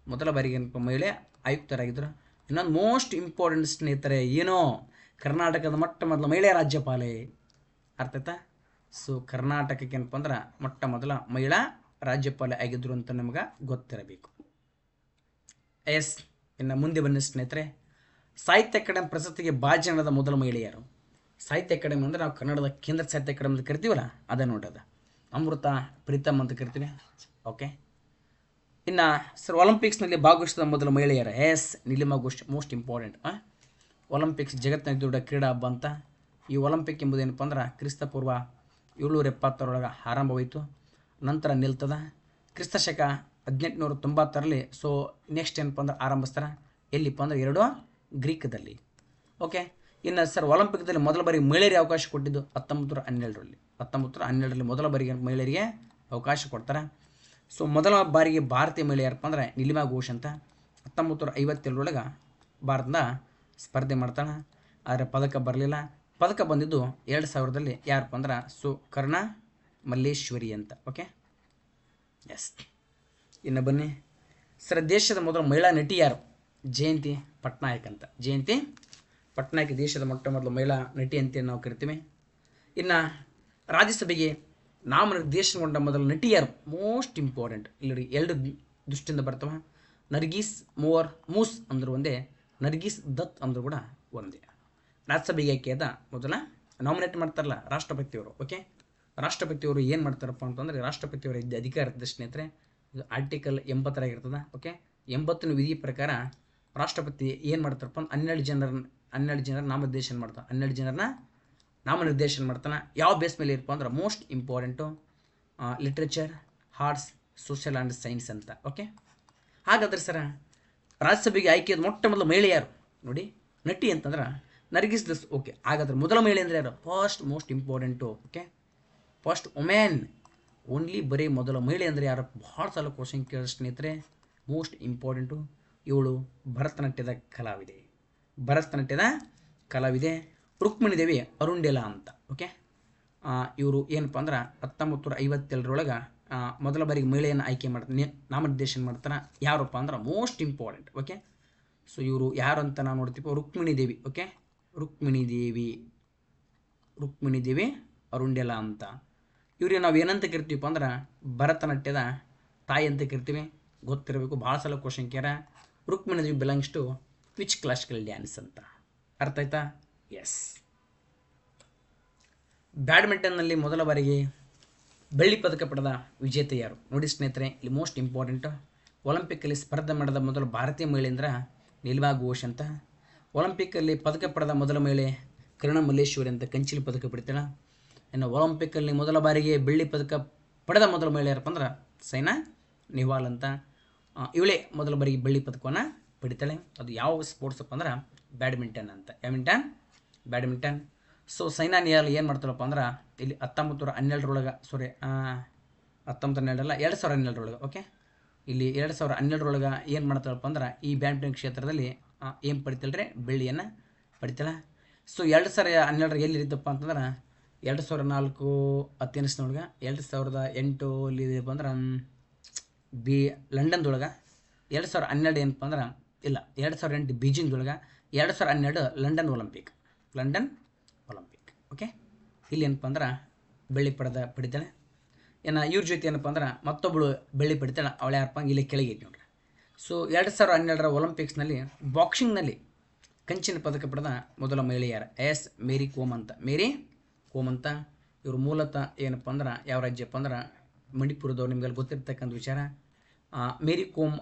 A: ಮೊದಲ ಬಾರಿಗೆ ಏನಪ್ಪ ಮಹಿಳೆ ಆಯುಕ್ತರಾಗಿದ್ದರು. ಇನ್ನೊಂದು ಮೋಸ್ಟ್ ಇಂಪಾರ್ಟೆಂಟ್ ಸ್ನೇಹಿತರೆ ಏನೋ? ಕರ್ನಾಟಕದ ಮೊಟ್ಟ ಮೊದಲ ಮಹಿಳೆ ರಾಜ್ಯಪಾಲೆ. ಅರ್ಥ ಆಯ್ತಾ? ಸೊ ಕರ್ನಾಟಕಕ್ಕೆ ಏನಪ್ಪ ಅಂದ್ರೆ ಮೊಟ್ಟ ಮೊದಲ ಮಹಿಳಾ ರಾಜ್ಯಪಾಲೆ ಆಗಿದ್ರು ಅಂತ ನಮ್ಗೆ ಗೊತ್ತಿರಬೇಕು. ಎಸ್ ಇನ್ನು ಮುಂದೆ ಬನ್ನಿ ಸ್ನೇಹಿತರೆ. ಸಾಹಿತ್ಯ ಅಕಾಡೆಮಿ ಪ್ರಶಸ್ತಿಗೆ ಭಾಜನದ ಮೊದಲ ಮಹಿಳೆಯರು. ಸಾಹಿತ್ಯ ಅಕಾಡೆಮಿ ಅಂದರೆ ನಾವು ಕನ್ನಡದ ಕೇಂದ್ರ ಸಾಹಿತ್ಯ ಅಕಾಡೆಮಿ ಅಂತ ಕರಿತೀವಲ್ಲ ಅದೇ ನೋಡೋದು. ಅಮೃತ, ಪ್ರೀತಮ್ ಅಂತ ಕರಿತೀವಿ. ಓಕೆ ಇನ್ನು ಸರ್ ಒಲಿಂಪಿಕ್ಸ್ನಲ್ಲಿ ಭಾಗವಹಿಸಿದ ಮೊದಲು ಮಹಿಳೆಯರ S Nilima Ghosh most important Olympics ಜಗತ್ತಿನ ದೊಡ್ಡ ಕ್ರೀಡಾ ಹಬ್ಬ ಅಂತ. ಈ ಒಲಿಂಪಿಕ್ ಎಂಬುದೇನಪ್ಪ ಅಂದ್ರೆ ಕ್ರಿಸ್ತಪೂರ್ವ ಏಳ್ನೂರ ಎಪ್ಪತ್ತರೊಳಗೆ ಆರಂಭವಾಯಿತು. ನಂತರ ನಿಲ್ತದ. ಕ್ರಿಸ್ತ ಶಕ ಹದಿನೆಂಟುನೂರ ತೊಂಬತ್ತರಲ್ಲಿ ಸೊ ನೆಕ್ಸ್ಟ್ ಏನಪ್ಪ ಅಂದ್ರೆ ಆರಂಭಿಸ್ತಾರೆ ಎಲ್ಲಿಪ್ಪ ಅಂದ್ರೆ ಎರಡು ಗ್ರೀಕ್ದಲ್ಲಿ. ಓಕೆ ಇನ್ನು ಸರ್ ಒಲಿಂಪಿಕ್ದಲ್ಲಿ ಮೊದಲ ಬಾರಿಗೆ ಮಹಿಳೆಯರಿಗೆ ಅವಕಾಶ ಕೊಟ್ಟಿದ್ದು ಹತ್ತೊಂಬತ್ತು ನೂರ ಹನ್ನೆರಡರಲ್ಲಿ. ಹತ್ತೊಂಬತ್ತು ನೂರ ಹನ್ನೆರಡರಲ್ಲಿ ಮೊದಲ ಬಾರಿಗೆ ಮಹಿಳೆಯರಿಗೆ ಅವಕಾಶ ಕೊಡ್ತಾರೆ. ಸೊ ಮೊದಲ ಬಾರಿಗೆ ಭಾರತೀಯ ಮಹಿಳೆ ಯಾರಪ್ಪ ಅಂದ್ರೆ ನಿಲಿಮಾ ಘೋಷ್ ಅಂತ ಹತ್ತೊಂಬತ್ತು ನೂರ ಭಾರತದ ಸ್ಪರ್ಧೆ ಮಾಡ್ತಾಳೆ. ಆದರೆ ಪದಕ ಬರಲಿಲ್ಲ. ಪದಕ ಬಂದಿದ್ದು ಎರಡು ಸಾವಿರದಲ್ಲಿ ಯಾರಪ್ಪ ಅಂದ್ರೆ ಸೊ ಕರ್ಣ ಮಲ್ಲೇಶ್ವರಿ ಅಂತ. ಓಕೆ ಎಸ್ ಇನ್ನು ಬನ್ನಿ. ಸರ್, ದೇಶದ ಮೊದಲ ಮಹಿಳಾ ನಟಿ ಯಾರು? ಜಯಂತಿ ಪಟ್ನಾಯಕ್ ಅಂತ. ಜಯಂತಿ ಪಟ್ನಾಯಕ್ ದೇಶದ ಮೊಟ್ಟ ಮೊದಲು ಮಹಿಳಾ ನಟಿ ಅಂತ ನಾವು ಕರಿತೀವಿ. ಇನ್ನು ರಾಜ್ಯಸಭೆಗೆ ನಾಮನಿರ್ದೇಶನಗೊಂಡ ಮೊದಲ ನಟಿ ಯಾರು ಮೋಸ್ಟ್ ಇಂಪಾರ್ಟೆಂಟ್. ಇಲ್ಲಿ ಎರಡು ದೃಷ್ಟಿಯಿಂದ ಬರ್ತವ. ನರ್ಗೀಸ್ ಮೂವರ್, ಮೂಸ್ ಅಂದರೂ ಒಂದೇ, ನರ್ಗೀಸ್ ದತ್ ಅಂದರೂ ಕೂಡ ಒಂದೇ. ರಾಜ್ಯಸಭೆಗೆ ಆಯ್ಕೆಯಾದ ಮೊದಲ ನಾಮಿನೇಟ್ ಮಾಡ್ತಾರಲ್ಲ ರಾಷ್ಟ್ರಪತಿಯವರು ಓಕೆ? ರಾಷ್ಟ್ರಪತಿಯವರು ಏನು ಮಾಡ್ತಾರಪ್ಪ ಅಂತಂದರೆ ರಾಷ್ಟ್ರಪತಿಯವರ ಇದ್ದ ಅಧಿಕಾರ ಸ್ನೇಹಿತರೆ, ಇದು ಆರ್ಟಿಕಲ್ ಎಂಬತ್ತರಾಗಿರ್ತದೆ ಓಕೆ? ಎಂಬತ್ತನೇ ವಿಧಿ ಪ್ರಕಾರ ರಾಷ್ಟ್ರಪತಿ ಏನು ಮಾಡ್ತಾರಪ್ಪ ಅಂದ್ರೆ, ಹನ್ನೆರಡು ಜನರನ್ನ, ಹನ್ನೆರಡು ಜನರ ನಾಮನಿರ್ದೇಶನ ಮಾಡ್ತಾರೆ. ಹನ್ನೆರಡು ಜನರನ್ನ ನಾಮನಿರ್ದೇಶನ ಮಾಡ್ತಾನೆ. ಯಾವ ಬೇಸ್ ಮೇಲೆ ಇರಪ್ಪ ಅಂದ್ರೆ most important literature arts social and science ಅಂತ. ಓಕೆ ಹಾಗಾದ್ರೆ ಸರ ರಾಜ್ಯಸಭೆಗೆ ಆಯ್ಕೆಯಾದ ಮೊಟ್ಟ ಮೊದಲು ಮಹಿಳೆ ಯಾರು? ನೋಡಿ, ನಟಿ ಅಂತಂದ್ರೆ ನರ್ಗಿಸ್ ದಸ್. ಓಕೆ ಹಾಗಾದ್ರೆ ಮೊದಲ ಮಹಿಳೆ ಅಂದರೆ ಯಾರು? First most important okay first women only ಬರೀ ಮೊದಲ ಮಹಿಳೆ ಅಂದರೆ ಯಾರು? ಭಾಳ ಸಲ ಕ್ವಶನ್ ಕೇಳ ಸ್ನೇಹಿತರೆ ಮೋಸ್ಟ್ ಇಂಪಾರ್ಟೆಂಟು ಇವಳು ಭರತನಾಟ್ಯದ ಕಲಾವಿದೆ. ಭರತನಾಟ್ಯದ ಕಲಾವಿದೆ. ರುಕ್ಮಿಣಿ ದೇವಿ ಅರುಂಡೆಲ ಅಂತ ಓಕೆ ಇವರು ಏನಪ್ಪ ಅಂದ್ರೆ ಹತ್ತೊಂಬತ್ತು ನೂರ ಐವತ್ತೇಳರೊಳಗೆ ಮೊದಲ ಬಾರಿಗೆ ಮಹಿಳೆಯನ್ನು ಆಯ್ಕೆ ಮಾಡ್ತಾರೆ ನಾಮನಿರ್ದೇಶನ ಮಾಡ್ತಾರೆ ಯಾರಪ್ಪ ಅಂದ್ರೆ ಮೋಸ್ಟ್ ಇಂಪಾರ್ಟೆಂಟ್ ಓಕೆ ಸೊ ಇವರು ಯಾರು ಅಂತ ನಾವು ನೋಡ್ತೀವಿ ರುಕ್ಮಿಣಿ ದೇವಿ ಓಕೆ ರುಕ್ಮಿಣಿ ದೇವಿ ರುಕ್ಮಿಣಿ ದೇವಿ ಅರುಂಡೆಲ ಅಂತ. ಇವ್ರಿಗೆ ನಾವು ಏನಂತ ಕರಿತೀವಪ್ಪ ಅಂದ್ರೆ ಭರತನಾಟ್ಯದ ತಾಯಿ ಅಂತ ಕರಿತೀವಿ. ಗೊತ್ತಿರಬೇಕು, ಭಾಳ ಸಲ question ಕೇರ Rukmini Devi belongs to which classical dance ಅಂತ ಅರ್ಥ ಆಯ್ತಾ? ಎಸ್ ಬ್ಯಾಡ್ಮಿಂಟನ್ನಲ್ಲಿ ಮೊದಲ ಬಾರಿಗೆ ಬೆಳ್ಳಿ ಪದಕ ಪಡೆದ ವಿಜೇತೆ ಯಾರು? ನೋಡಿ ಸ್ನೇಹಿತರೆ, ಇಲ್ಲಿ ಮೋಸ್ಟ್ ಇಂಪಾರ್ಟೆಂಟ್ ಒಲಿಂಪಿಕ್ಕಲ್ಲಿ ಸ್ಪರ್ಧೆ ಮಾಡಿದ ಮೊದಲ ಭಾರತೀಯ ಮಹಿಳೆ ಅಂದ್ರೆ ನಿಲ್ವಾ ಘೋಷ್ ಅಂತ. ಒಲಿಂಪಿಕ್ಕಲ್ಲಿ ಪದಕ ಪಡೆದ ಮೊದಲ ಮಹಿಳೆ ಕಿರಣ ಮಲ್ಲೇಶ್ವರಿ ಅಂತ ಕಂಚಿಲಿ ಪದಕ ಪಡಿತಾಳೆ. ಇನ್ನು ಒಲಿಂಪಿಕ್ಕಲ್ಲಿ ಮೊದಲ ಬಾರಿಗೆ ಬೆಳ್ಳಿ ಪದಕ ಪಡೆದ ಮೊದಲ ಮಹಿಳೆ ಯಾರಪ್ಪ ಅಂದ್ರೆ ಸೈನಾ ನೆಹ್ವಾಲ್ ಅಂತ. ಇವಳೆ ಮೊದಲ ಬಾರಿಗೆ ಬೆಳ್ಳಿ ಪದಕವನ್ನು ಪಡಿತಾಳೆ. ಅದು ಯಾವ ಸ್ಪೋರ್ಟ್ಸಪ್ಪ ಅಂದ್ರೆ ಬ್ಯಾಡ್ಮಿಂಟನ್ ಅಂತ. Badminton? Badminton. So Saina Nehwal ಏನು ಮಾಡ್ತಾರಪ್ಪ ಅಂದ್ರೆ, ಇಲ್ಲಿ ಹತ್ತೊಂಬತ್ತು ನೂರ ಹನ್ನೆರಡರೊಳಗೆ ಸಾರಿ ಹತ್ತೊಂಬತ್ತು ಹನ್ನೆರಡಲ್ಲ ಎರಡು ಸಾವಿರ ಹನ್ನೆರಡರೊಳಗೆ ಓಕೆ ಇಲ್ಲಿ ಎರಡು ಸಾವಿರ ಹನ್ನೆರಡರೊಳಗೆ ಏನು ಮಾಡ್ತಾರಪ್ಪ ಅಂದ್ರೆ, ಈ ಬ್ಯಾಡ್ಮಿಂಟನ್ ಕ್ಷೇತ್ರದಲ್ಲಿ ಏನು ಪಡಿತಲ್ರಿ? ಬೆಳ್ಳಿಯನ್ನು ಪಡಿತಲ್ಲ. ಸೊ ಎರಡು ಸಾವಿರ ಹನ್ನೆರಡರ ಎಲ್ಲಿ ಇದ್ದಪ್ಪ ಅಂತಂದ್ರೆ ಎರಡು ಸಾವಿರ ನಾಲ್ಕು ಹತ್ತನೇಸ್ನೊಳಗೆ ಎರಡು ಸಾವಿರದ ಎಂಟು ಇದೆಯಪ್ಪ ಅಂದ್ರೆ ಬಿ, ಲಂಡನ್ದೊಳಗೆ ಎರಡು ಸಾವಿರ ಹನ್ನೆರಡು ಏನಪ್ಪ ಅಂದ್ರೆ, ಇಲ್ಲ ಎರಡು ಸಾವಿರ ಎಂಟು ಬೀಜಿಂಗ್ದೊಳಗೆ ಎರಡು ಸಾವಿರ ಹನ್ನೆರಡು London Olympic. London, Olympic. Okay ಇಲ್ಲಿ ಏನಪ್ಪ ಅಂದ್ರೆ ಬೆಳ್ಳಿ ಪಡೆದ ಪಡಿತಾಳೆ. ಇನ್ನು ಇವ್ರ ಜೊತೆ ಏನಪ್ಪ ಅಂದ್ರೆ ಮತ್ತೊಬ್ಬಳು ಬೆಳ್ಳಿ ಪಡಿತಾಳೆ. ಅವಳು ಯಾರಪ್ಪ ಇಲ್ಲಿ ಕೆಳಗೆ ಐತಿ ನೋಡ್ರಿ ಸೊ ಎರಡು ಸಾವಿರ ಹನ್ನೆರಡರ ಒಲಿಂಪಿಕ್ಸ್ನಲ್ಲಿ ಬಾಕ್ಸಿಂಗ್ನಲ್ಲಿ ಕಂಚಿನ ಪದಕ ಪಡೆದ ಮೊದಲ ಮಹಿಳೆ ಯಾರು? ಎಸ್, ಮೇರಿ ಕೋಮ್ ಅಂತ ಮೇರಿ ಕೋಮ್ ಅಂತ ಇವರು ಮೂಲತಃ ಏನಪ್ಪ ಅಂದ್ರೆ ಯಾವ ರಾಜ್ಯಪ್ಪ ಅಂದ್ರೆ ಮಣಿಪುರದವ್ರು ನಿಮ್ಗೆಲ್ಲ ಗೊತ್ತಿರ್ತಕ್ಕಂಥ ವಿಚಾರ. ಮೇರಿ ಕೋಮ್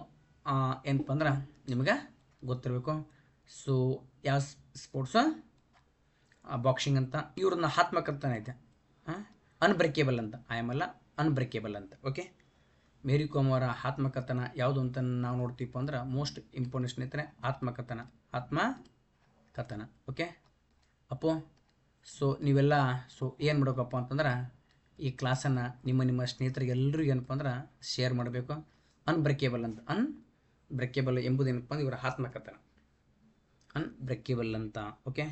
A: ಏನಪ್ಪ ಅಂದ್ರೆ ನಿಮ್ಗೆ ಗೊತ್ತಿರಬೇಕು. ಸೊ ಯಾವ ಸ್ಪೋರ್ಟ್ಸು ಬಾಕ್ಸಿಂಗ್ ಅಂತ ಇವ್ರನ್ನ ಆತ್ಮಕರ್ತನ ಐತೆ. ಅನ್ಬ್ರೇಕೇಬಲ್ ಅಂತ. ಐ ಆಮ್ ಅಲ್ಲ ಅನ್ಬ್ರೇಕೇಬಲ್ ಅಂತ. ಓಕೆ ಮೇರಿ ಕೋಮ್ ಅವರ ಆತ್ಮಕಥನ ಯಾವುದು ಅಂತ ನಾವು ನೋಡ್ತೀವಪ್ಪ ಅಂದ್ರೆ ಮೋಸ್ಟ್ ಇಂಪಾರ್ಟೆಂಟ್ ಸ್ನೇಹಿತರೆ ಆತ್ಮಕಥನ ಆತ್ಮ ಕಥನ ಓಕೆ ಅಪ್ಪೋ ಸೊ ನೀವೆಲ್ಲ ಸೊ ಏನು ಮಾಡಬೇಕಪ್ಪ ಅಂತಂದ್ರೆ ಈ ಕ್ಲಾಸನ್ನು ನಿಮ್ಮ ನಿಮ್ಮ ಸ್ನೇಹಿತರಿಗೆ ಎಲ್ಲರಿಗೂ ಏನಪ್ಪ ಅಂದ್ರೆ ಶೇರ್ ಮಾಡಬೇಕು. ಅನ್ಬ್ರೇಕೇಬಲ್ ಅಂತ. ಅನ್ ಬ್ರೇಕೇಬಲ್ ಎಂಬುದೇನಪ್ಪ ಅಂದ್ರೆ ಇವರ ಆತ್ಮಕಥನ ಅನ್ಬ್ರೇಕೇಬಲ್ ಅಂತ. Okay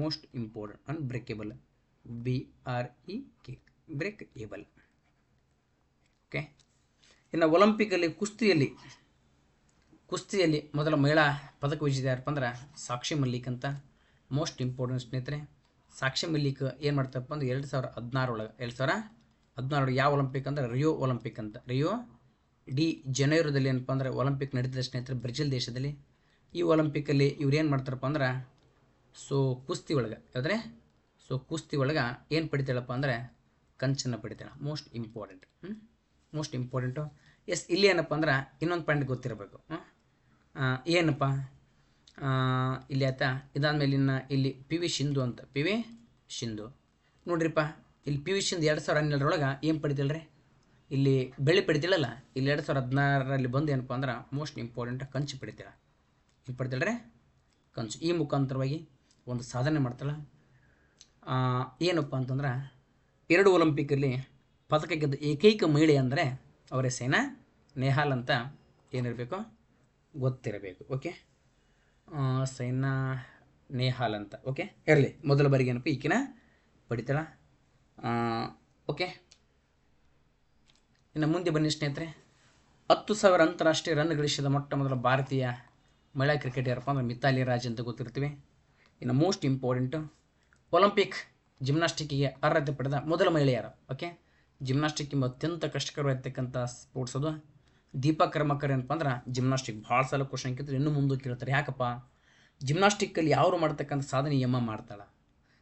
A: most important unbreakable B R E K break able okay ಇನ್ನು ಒಲಿಂಪಿಕಲ್ಲಿ, ಕುಸ್ತಿಯಲ್ಲಿ ಕುಸ್ತಿಯಲ್ಲಿ ಮೊದಲ ಮಹಿಳಾ ಪದಕ ವಿಜೇತ ಯಾರಪ್ಪ ಅಂದ್ರೆ ಸಾಕ್ಷಿ ಮಲ್ಲಿಕ್ ಅಂತ. ಮೋಸ್ಟ್ ಇಂಪಾರ್ಟೆಂಟ್ ಸ್ನೇಹಿತರೆ, ಸಾಕ್ಷಿ ಮಲ್ಲಿಕ್ ಏನು ಮಾಡ್ತಾರಪ್ಪ ಅಂದ್ರೆ ಎರಡು ಸಾವಿರ ಹದಿನಾರೊಳಗೆ ಎರಡು ಸಾವಿರ ಹದಿನಾರೊಳಗೆ ಯಾವ ಒಲಿಂಪಿಕ್ ಅಂದ್ರೆ ರಿಯೋ ಒಲಿಂಪಿಕ್ ಅಂತ. ರಿಯೋ ಡಿ ಜನೈರೋದಲ್ಲಿ ಏನಪ್ಪ ಅಂದ್ರೆ ಒಲಿಂಪಿಕ್ ನಡೀತದೆ ಸ್ನೇಹಿತರೆ, ಬ್ರೆಜಿಲ್ ದೇಶದಲ್ಲಿ. ಈ ಒಲಿಂಪಿಕಲ್ಲಿ ಇವ್ರು ಏನು ಮಾಡ್ತಾರಪ್ಪ ಅಂದ್ರೆ ಸೊ ಕುಸ್ತಿ ಒಳಗೆ, ಯಾವುದ್ರೆ? ಸೊ ಕುಸ್ತಿ ಒಳಗೆ ಏನು ಪಡಿತಾಳಪ್ಪ ಅಂದರೆ ಕಂಚನ್ನು ಪಡಿತಾಳೆ most important most important yes, ಇಲ್ಲಿ ಏನಪ್ಪ ಅಂದ್ರೆ ಇನ್ನೊಂದು ಪಾಯಿಂಟ್ ಗೊತ್ತಿರಬೇಕು. ಏನಪ್ಪ? ಇಲ್ಲಿ ಆಯ್ತಾ? ಇದಾದ್ಮೇಲೆ ಇನ್ನು ಇಲ್ಲಿ ಪಿ ವಿ ಶಿಂಧು ಅಂತ. P V Sindhu. ನೋಡ್ರಿಪ್ಪ, ಇಲ್ಲಿ ಪಿ ವಿ ಸಿಂಧು ಎರಡು ಸಾವಿರ ಹನ್ನೆರಡರೊಳಗೆ ಏನು ಪಡಿತಾಳ್ರಿ? ಇಲ್ಲಿ ಬೆಳ್ಳಿ ಪಡಿತಾಳಲ್ಲ, ಇಲ್ಲಿ ಎರಡು ಸಾವಿರ ಹದಿನಾರರಲ್ಲಿ ಬಂದು ಏನಪ್ಪ ಅಂದ್ರೆ ಮೋಸ್ಟ್ ಇಂಪಾರ್ಟೆಂಟ್ ಕಂಚು ಪಡಿತಾಳೆ. ಏನು ಪಡಿತಾಳ್ರೆ? ಕಂಚು. ಈ ಮುಖಾಂತರವಾಗಿ ಒಂದು ಸಾಧನೆ ಮಾಡ್ತಾಳೆ. ಏನಪ್ಪ ಅಂತಂದ್ರೆ ಎರಡು ಒಲಿಂಪಿಕಲ್ಲಿ ಪದಕ ಗೆದ್ದ ಏಕೈಕ ಮಹಿಳೆ ಅಂದರೆ ಅವರ ಸೇನಾ ನೇಹಾಲ್ ಅಂತ ಏನಿರಬೇಕು? ಗೊತ್ತಿರಬೇಕು ಓಕೆ ಸೈನಾ ನೇಹಾಲ್ ಅಂತ ಓಕೆ ಇರಲಿ, ಮೊದಲ ಬಾರಿಗೆ ಏನಪ್ಪ, ಈಕಿನ ಪಡಿತಾಳ. ಓಕೆ ಇನ್ನು ಮುಂದೆ ಬನ್ನಿ ಸ್ನೇಹಿತರೆ. ಹತ್ತು ಸಾವಿರ ಅಂತಾರಾಷ್ಟ್ರೀಯ ರನ್ ಗಳಿಸಿದ ಮೊಟ್ಟ ಮೊದಲ ಭಾರತೀಯ ಮಹಿಳಾ ಕ್ರಿಕೆಟ್ ಯಾರಪ್ಪ ಅಂದ್ರೆ ಮಿತಾಲಿ ರಾಜ್ ಅಂತ ಗೊತ್ತಿರ್ತೀವಿ. ಇನ್ನು ಮೋಸ್ಟ್ ಇಂಪಾರ್ಟೆಂಟು ಒಲಿಂಪಿಕ್ ಜಿಮ್ನಾಸ್ಟಿಕ್ಕಿಗೆ ಅರ್ಹತೆ ಪಡೆದ ಮೊದಲ ಮಹಿಳೆಯರ ಓಕೆ ಜಿಮ್ನಾಸ್ಟಿಕ್ ಎಂಬ ಅತ್ಯಂತ ಕಷ್ಟಕರವಾಗಿರ್ತಕ್ಕಂಥ ಸ್ಪೋರ್ಟ್ಸ್ ಅದು. ದೀಪಾ ಕರ್ಮಕರ್ ಏನಪ್ಪ ಅಂದ್ರೆ ಜಿಮ್ನಾಸ್ಟಿಕ್ ಭಾಳ ಸಲ ಕ್ವಶನ್ ಕೇಳ್ತಾರೆ, ಇನ್ನೂ ಮುಂದೆ ಕೇಳ್ತಾರೆ. ಯಾಕಪ್ಪ? ಜಿಮ್ನಾಸ್ಟಿಕ್ಕಲ್ಲಿ ಯಾರು ಮಾಡ್ತಕ್ಕಂಥ ಸಾಧನೆ ಎಮ್ಮ ಮಾಡ್ತಾಳೆ?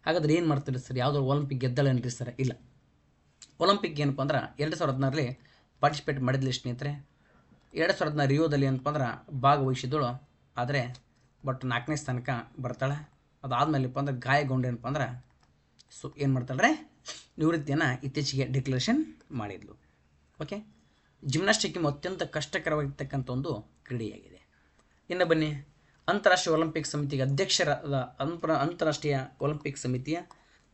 A: ಹಾಗಾದ್ರೆ ಏನು ಮಾಡ್ತಾರೆ ಸರ್? ಯಾವುದೋ ಒಲಿಂಪಿಕ್ ಗೆದ್ದಳೇನ್ರಿ ಸರ್? ಇಲ್ಲ. ಒಲಿಂಪಿಕ್ ಏನಪ್ಪ ಅಂದ್ರೆ ಎರಡು ಸಾವಿರದ ಹದಿನಾರಲ್ಲಿ ಪಾರ್ಟಿಸಿಪೇಟ್ ಮಾಡಿದ್ಲಿ ಸ್ನೇಹಿತರೆ? ಎರಡು ಸಾವಿರದ ಹದಿನಾರು ರಿಯೋದಲ್ಲಿ ಏನಪ್ಪ ಅಂದ್ರೆ ಭಾಗವಹಿಸಿದಳು ಆದರೆ ಬಟ್ ನಾಲ್ಕನೇ ಸ್ಥಾನಕ್ಕೆ ಬರ್ತಾಳೆ. ಅದಾದಮೇಲೆಪ್ಪ ಅಂದ್ರೆ ಗಾಯಗೊಂಡೇನಪ್ಪ ಅಂದ್ರೆ, ಸೊ ಏನು ಮಾಡ್ತಾಳ್ರೆ, ನಿವೃತ್ತಿಯನ್ನು ಇತ್ತೀಚೆಗೆ ಡಿಕ್ಲರೇಷನ್ ಮಾಡಿದ್ಲು. ಓಕೆ ಜಿಮ್ನಾಸ್ಟಿಕ್ ಅತ್ಯಂತ ಕಷ್ಟಕರವಾಗಿರ್ತಕ್ಕಂಥ ಒಂದು ಕ್ರೀಡೆಯಾಗಿದೆ. ಇನ್ನು ಬನ್ನಿ, ಅಂತಾರಾಷ್ಟ್ರೀಯ ಒಲಿಂಪಿಕ್ ಸಮಿತಿಗೆ ಅಧ್ಯಕ್ಷರಾದ ಅಂತರ ಅಂತಾರಾಷ್ಟ್ರೀಯ ಒಲಿಂಪಿಕ್ ಸಮಿತಿಯ